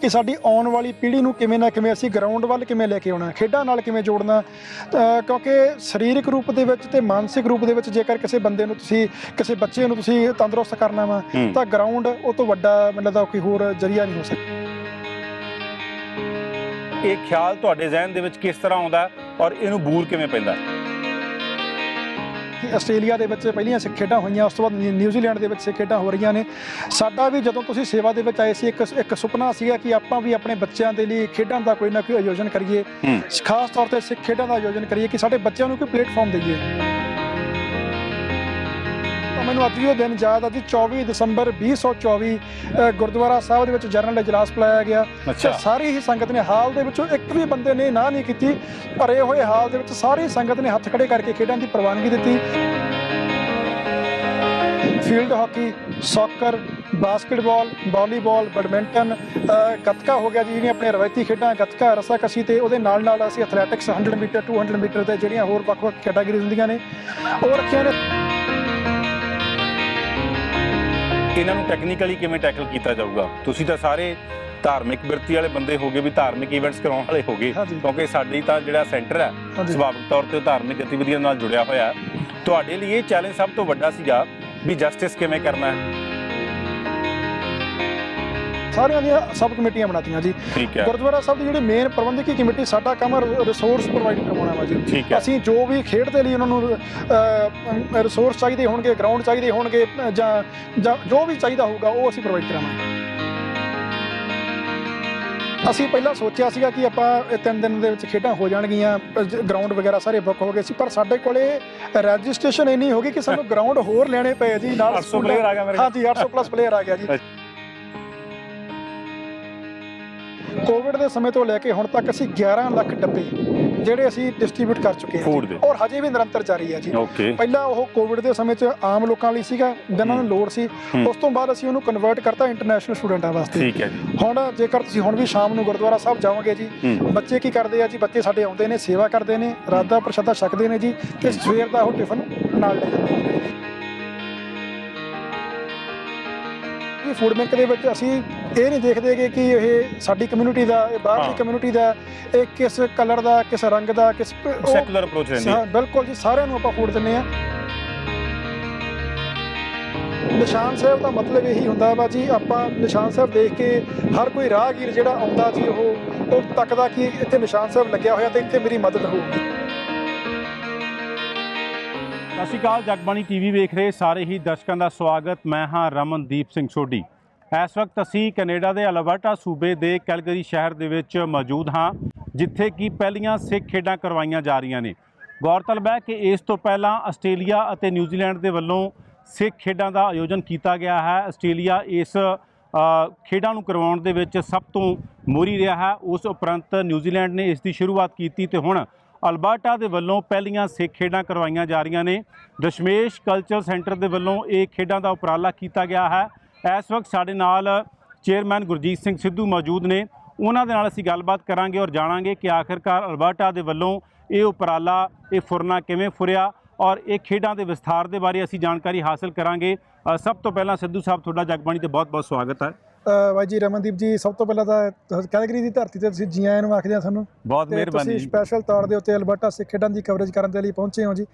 ਕਿ ਸਾਡੀ ਆਉਣ ਵਾਲੀ ਪੀੜ੍ਹੀ ਨੂੰ ਕਿਵੇਂ ਨਾ ਕਿਵੇਂ ਅਸੀਂ ਗਰਾਊਂਡ ਵੱਲ ਕਿਵੇਂ ਲੈ ਕੇ ਆਉਣਾ ਖੇਡਾਂ ਨਾਲ ਕਿਵੇਂ ਜੋੜਨਾ ਅ, ਕਿਉਂਕਿ ਸਰੀਰਕ ਰੂਪ ਦੇ ਵਿੱਚ ਤੇ ਮਾਨਸਿਕ ਰੂਪ ਦੇ ਵਿੱਚ ਜੇਕਰ ਕਿਸੇ ਬੰਦੇ ਨੂੰ ਤੁਸੀਂ ਕਿਸੇ ਬੱਚੇ ਨੂੰ ਤੁਸੀਂ ਤੰਦਰੁਸਤ ਕਰਨਾ ਵਾ ਹੂੰ। ਤਾਂ ਗਰਾਊਂਡ ਉਹ ਤੋਂ ਵੱਡਾ ਮੈਨੂੰ ਲੱਗਦਾ ਕੋਈ ਹੋਰ ਜਰੀਆ ਨਹੀਂ ਹੋ ਸਕਦਾ ਇਹ ਖਿਆਲ ਤੁਹਾਡੇ ਜ਼ਿਹਨ ਦੇ ਵਿੱਚ ਕਿਸ ਤਰ੍ਹਾਂ ਆਉਂਦਾ ਹੈ ਔਰ ਇਹਨੂੰ ਬੂਰ ਕਿਵੇਂ ਪੈਂਦਾ ਹੈ? ਕਿ ਆਸਟ੍ਰੇਲੀਆ ਦੇ ਵਿੱਚ ਪਹਿਲੀਆਂ ਸਿੱਖ ਖੇਡਾਂ ਹੋਈਆਂ ਉਸ ਤੋਂ ਬਾਅਦ ਨਿਊ- ਨਿਊਜ਼ੀਲੈਂਡ ਦੇ ਵਿੱਚ ਸਿੱਖ ਖੇਡਾਂ ਹੋ ਰਹੀਆਂ ਨੇ। ਸਾਡਾ ਵੀ ਜਦੋਂ ਤੁਸੀਂ ਸੇਵਾ ਦੇ ਵਿੱਚ ਆਏ ਸੀ ਇੱਕ ਇੱਕ ਸੁਪਨਾ ਸੀਗਾ ਕਿ ਆਪਾਂ ਵੀ ਆਪਣੇ ਬੱਚਿਆਂ ਦੇ ਲਈ ਖੇਡਾਂ ਦਾ ਕੋਈ ਨਾ ਕੋਈ ਆਯੋਜਨ ਕਰੀਏ। ਖਾਸ ਤੌਰ ਤੇ ਸਿੱਖ ਖੇਡਾਂ ਦਾ ਆਯੋਜਨ ਕਰੀਏ ਕਿ ਸਾਡੇ ਬੱਚਿਆਂ ਨੂੰ ਕੋਈ ਪਲੇਟਫਾਰਮ ਦਈਏ। ਮੈਨੂੰ ਅੱਜ ਉਹ ਦਿਨ ਯਾਦ ਆ ਜੀ 24 ਦਸੰਬਰ 2024 ਅ, ਗੁਰਦੁਆਰਾ ਸਾਹਿਬ ਦੇ ਵਿੱਚ ਜਨਰਲ ਇਜਲਾਸ ਬੁਲਾਇਆ ਗਿਆ। ਤੇ ਸਾਰੀ ਹੀ ਸੰਗਤ ਨੇ ਹਾਲ ਦੇ ਵਿੱਚੋਂ ਇੱਕ ਵੀ ਬੰਦੇ ਨੇ ਨਾ ਨਹੀਂ ਕੀਤੀ ਭਰੇ ਹੋਏ ਹਾਲ ਦੇ ਵਿੱਚ ਸਾਰੀ ਸੰਗਤ ਨੇ ਹੱਥ ਖੜੇ ਕਰਕੇ ਖੇਡਾਂ ਦੀ ਪ੍ਰਵਾਨਗੀ ਦਿੱਤੀ। Field hockey soccer basketball volleyball badminton gatka ਹੋ ਗਿਆ ਜੀ ਜਿਹੜੀਆਂ ਆਪਣੇ ਰਵਾਇਤੀ ਖੇਡਾਂ ਗੱਤਕਾ ਰਸਾਕਸ਼ੀ ਤੇ ਉਹਦੇ ਨਾਲ ਨਾਲ ਅਸੀਂ ਐਥਲੈਟਿਕਸ 100 ਮੀਟਰ 200 ਮੀਟਰ ਤੇ ਜਿਹੜੀਆਂ ਹੋਰ ਵੱਖ-ਵੱਖ ਕੈਟਾਗਰੀਜ਼ ਹੁੰਦੀਆਂ ਨੇ ਉਹ ਰੱਖੀਆਂ ਨੇ। ਇਹਨਾਂ ਨੂੰ ਟੈਕਨੀਕਲੀ ਕਿਵੇਂ ਟੈਕਲ ਕੀਤਾ ਜਾਊਗਾ ਤੁਸੀਂ ਤਾਂ ਸਾਰੇ ਧਾਰਮਿਕ ਬਿਰਤੀ ਵਾਲੇ ਬੰਦੇ ਹੋਗੇ ਵੀ ਧਾਰਮਿਕ ਇਵੈਂਟਸ ਕਰਾਉਣ ਵਾਲੇ ਹੋਗੇ। ਕਿਉਂਕਿ ਸਾਡੀ ਤਾਂ ਜਿਹੜਾ ਸੈਂਟਰ ਹੈ। ਸੁਭਾਵਿਕ ਤੌਰ ਤੇ ਧਾਰਮਿਕ ਗਤੀਵਿਧੀਆਂ ਨਾਲ ਜੁੜਿਆ ਹੋਇਆ ਹੈ ਤੁਹਾਡੇ ਲਈ ਇਹ ਚੈਲੰਜ ਸਭ ਤੋਂ ਵੱਡਾ ਸੀਗਾ ਵੀ ਜਸਟਿਸ ਕਿਵੇਂ ਕਰਨਾ ਹੈ ਸਾਰਿਆਂ ਦੀਆਂ ਸਬ ਕਮੇਟੀਆਂ ਬਣਾਤੀਆਂ ਜੀ। ਠੀਕ ਹੈ। ਗੁਰਦੁਆਰਾ ਸਾਹਿਬ ਦੀ ਜਿਹੜੀ ਮੇਨ ਪ੍ਰਬੰਧਕੀ ਕਮੇਟੀ ਸਾਡਾ ਕੰਮ ਰਿਸੋਰਸ ਪ੍ਰੋਵਾਈਡ ਕਰਵਾਉਣਾ ਵਾ ਜੀ। ਅਸੀਂ ਜੋ ਵੀ ਖੇਡ ਦੇ ਲਈ ਉਹਨਾਂ ਨੂੰ ਰਿਸੋਰਸ ਚਾਹੀਦੇ ਹੋਣਗੇ ਗਰਾਊਂਡ ਚਾਹੀਦੇ ਹੋਣਗੇ ਜਾਂ ਜਾਂ ਵੀ ਚਾਹੀਦਾ ਹੋਊਗਾ ਉਹ ਅਸੀਂ ਪ੍ਰੋਵਾਈਡ ਕਰਾਵਾਂਗੇ। ਅਸੀਂ ਪਹਿਲਾਂ ਸੋਚਿਆ ਸੀਗਾ ਕਿ ਆਪਾਂ ਇਹ ਤਿੰਨ ਦਿਨ ਦੇ ਵਿੱਚ ਖੇਡਾਂ ਹੋ ਜਾਣਗੀਆਂ ਗਰਾਊਂਡ ਵਗੈਰਾ ਸਾਰੇ ਬੁੱਕ ਹੋ ਗਏ ਸੀ ਪਰ ਸਾਡੇ ਕੋਲੇ ਰਜਿਸਟ੍ਰੇਸ਼ਨ ਇੰਨੀ ਹੋ ਗਈ ਕਿ ਸਾਨੂੰ ਗਰਾਊਂਡ ਹੋਰ ਲੈਣੇ ਪਏ ਜੀ ਨਾਲ 800 player ਆ ਗਿਆ ਮੇਰੇ। ਹਾਂਜੀ 800 ਪਲੱਸ ਪਲੇਅਰ ਆ ਗਿਆ ਜੀ। ਕੋਵਿਡ ਦੇ ਸਮੇਂ ਤੋਂ ਲੈ ਕੇ ਹੁਣ ਤੱਕ ਅਸੀਂ 11 ਲੱਖ ਡੱਬੇ ਜਿਹੜੇ ਅਸੀਂ ਡਿਸਟ੍ਰੀਬਿਊਟ ਕਰ ਚੁੱਕੇ ਹਾਂ Food। ਔਰ ਹਜੇ ਵੀ ਨਿਰੰਤਰ ਜਾਰੀ ਹੈ ਜੀ। ਪਹਿਲਾਂ ਉਹ ਕੋਵਿਡ ਦੇ ਸਮੇਂ 'ਚ ਆਮ ਲੋਕਾਂ ਲਈ ਸੀਗਾ ਜਿਨ੍ਹਾਂ ਨੂੰ ਲੋੜ ਸੀ। ਉਸ ਤੋਂ ਬਾਅਦ ਅਸੀਂ ਉਹਨੂੰ ਕਨਵਰਟ ਕਰਤਾ ਇੰਟਰਨੈਸ਼ਨਲ ਸਟੂਡੈਂਟਾਂ ਵਾਸਤੇ। ਠੀਕ ਹੈ ਜੀ। ਹੁਣ ਜੇਕਰ ਤੁਸੀਂ ਹੁਣ ਵੀ ਸ਼ਾਮ ਨੂੰ ਗੁਰਦੁਆਰਾ ਸਾਹਿਬ ਜਾਓਗੇ ਜੀ ਹੂੰ। ਬੱਚੇ ਕੀ ਕਰਦੇ ਆ ਜੀ? ਬੱਚੇ ਸਾਡੇ ਆਉਂਦੇ ਨੇ ਸੇਵਾ ਕਰਦੇ ਨੇ ਰਾਤ ਦਾ ਪ੍ਰਸ਼ਾਦਾ ਛਕਦੇ ਨੇ ਜੀ ਤੇ ਸਵੇਰ ਦਾ ਉਹ ਟਿਫਨ ਨਾਲ ਲੈ ਜਾਂਦੇ ਨੇ। ਇਹ ਫੂਡ ਬੈਂਕ ਦੇ ਵਿੱਚ ਅਸੀਂ ਇਹ ਨਹੀਂ ਦੇਖਦੇਗੇ ਕਿ ਇਹ ਸਾਡੀ ਕਮਿਊਨਿਟੀ ਦਾ ਇਹ ਬਾਹਰਲੀ। ਕਮਿਊਨਿਟੀ ਦਾ ਇਹ ਕਿਸ ਕਲਰ ਦਾ ਕਿਸ ਰੰਗ ਦਾ ਕਿਸ ਸੈਕੂਲਰ ਅਪਰੋਚ ਰਹਿੰਦੀ। ਹੈ ਹਾਂ, ਬਿਲਕੁਲ ਜੀ ਸਾਰਿਆਂ ਨੂੰ ਆਪਾਂ ਫੂਡ ਦਿੰਨੇ ਆ ਨਿਸ਼ਾਨ ਸਾਹਿਬ ਦਾ ਮਤਲਬ ਇਹੀ ਹੁੰਦਾ ਵਾ ਜੀ ਆਪਾਂ ਨਿਸ਼ਾਨ ਸਾਹਿਬ ਦੇਖ ਕੇ ਹਰ ਕੋਈ ਰਾਹਗੀਰ ਜਿਹੜਾ ਆਉਂਦਾ ਜੀ ਉਹ ਉਹ ਤੱਕਦਾ ਕਿ ਇੱਥੇ ਨਿਸ਼ਾਨ ਸਾਹਿਬ ਲੱਗਿਆ ਹੋਇਆ ਤੇ ਇੱਥੇ ਮੇਰੀ ਮਦਦ ਹੋਊਗੀ। ਸਤਿ ਸ਼੍ਰੀ ਅਕਾਲ, ਜਗਬਾਣੀ ਟੀਵੀ ਵੇਖ ਰਹੇ ਸਾਰੇ ਹੀ ਦਰਸ਼ਕਾਂ ਦਾ ਸਵਾਗਤ। ਮੈਂ ਹਾਂ ਰਮਨਦੀਪ ਸਿੰਘ ਸੋਢੀ। ਇਸ ਵਕਤ ਅਸੀਂ ਕੈਨੇਡਾ ਦੇ ਅਲਬਰਟਾ ਸੂਬੇ ਦੇ ਕੈਲਗਰੀ ਸ਼ਹਿਰ ਦੇ ਵਿੱਚ ਮੌਜੂਦ ਹਾਂ, ਜਿੱਥੇ ਕਿ ਪਹਿਲੀਆਂ ਸਿੱਖ ਖੇਡਾਂ ਕਰਵਾਈਆਂ ਜਾ ਰਹੀਆਂ ਨੇ। ਗੌਰਤਲਬ ਹੈ ਕਿ ਇਸ ਤੋਂ ਪਹਿਲਾਂ ਆਸਟ੍ਰੇਲੀਆ ਅਤੇ ਨਿਊਜ਼ੀਲੈਂਡ ਦੇ ਵੱਲੋਂ ਸਿੱਖ ਖੇਡਾਂ ਦਾ ਆਯੋਜਨ ਕੀਤਾ ਗਿਆ ਹੈ। ਆਸਟ੍ਰੇਲੀਆ ਇਸ ਖੇਡਾਂ ਨੂੰ ਕਰਵਾਉਣ ਦੇ ਵਿੱਚ ਸਭ ਤੋਂ ਮੋਰੀ ਰਿਹਾ ਹੈ। ਉਸ ਉਪਰੰਤ ਨਿਊਜ਼ੀਲੈਂਡ ਨੇ ਇਸ ਦੀ ਸ਼ੁਰੂਆਤ ਕੀਤੀ ਤੇ ਹੁਣ ਅਲਬਰਟਾ ਦੇ ਵੱਲੋਂ ਪਹਿਲੀਆਂ ਸਿੱਖ ਖੇਡਾਂ ਕਰਵਾਈਆਂ ਜਾ ਰਹੀਆਂ ਨੇ। ਦਸ਼ਮੇਸ਼ ਕਲਚਰ ਸੈਂਟਰ ਦੇ ਵੱਲੋਂ ਇਹ ਖੇਡਾਂ ਦਾ ਉਪਰਾਲਾ ਕੀਤਾ ਗਿਆ ਹੈ। ਇਸ ਵਕਤ ਸਾਡੇ ਨਾਲ ਚੇਅਰਮੈਨ ਗੁਰਜੀਤ ਸਿੰਘ ਸਿੱਧੂ ਮੌਜੂਦ ਨੇ। ਉਹਨਾਂ ਦੇ ਨਾਲ ਅਸੀਂ ਗੱਲਬਾਤ ਕਰਾਂਗੇ ਔਰ ਜਾਣਾਂਗੇ ਕਿ ਆਖਿਰਕਾਰ ਅਲਬਰਟਾ ਦੇ ਵੱਲੋਂ ਇਹ ਉਪਰਾਲਾ, ਇਹ ਫੁਰਨਾ ਕਿਵੇਂ ਫੁਰਿਆ ਔਰ ਇਹ ਖੇਡਾਂ ਦੇ ਵਿਸਥਾਰ ਦੇ ਬਾਰੇ ਅਸੀਂ ਜਾਣਕਾਰੀ ਹਾਸਲ ਕਰਾਂਗੇ। ਸਭ ਤੋਂ ਪਹਿਲਾਂ ਸਿੱਧੂ ਸਾਹਿਬ, ਤੁਹਾਡਾ ਜਗਬਾਣੀ ਤੇ ਬਹੁਤ-ਬਹੁਤ ਸਵਾਗਤ ਹੈ। ਬਾਈ ਜੀ ਰਮਨਦੀਪ ਜੀ ਸਭ ਤੋਂ ਪਹਿਲਾਂ ਤਾਂ ਕੈਲਗਰੀ ਦੀ ਧਰਤੀ ਤੇ ਤੁਸੀਂ ਜੀ ਆਇਆਂ ਨੂੰ ਆਖਦੇ ਆ ਤੁਹਾਨੂੰ ਬਹੁਤ ਮਿਹਰਬਾਨੀ ਤੁਸੀਂ। ਸਪੈਸ਼ਲ ਤੌਰ ਦੇ ਉੱਤੇ ਅਲਬਰਟਾ ਸਿੱਖ ਖੇਡਾਂ ਦੀ ਕਵਰੇਜ ਕਰਨ ਦੇ ਲਈ ਪਹੁੰਚੇ ਹੋ ਜੀ।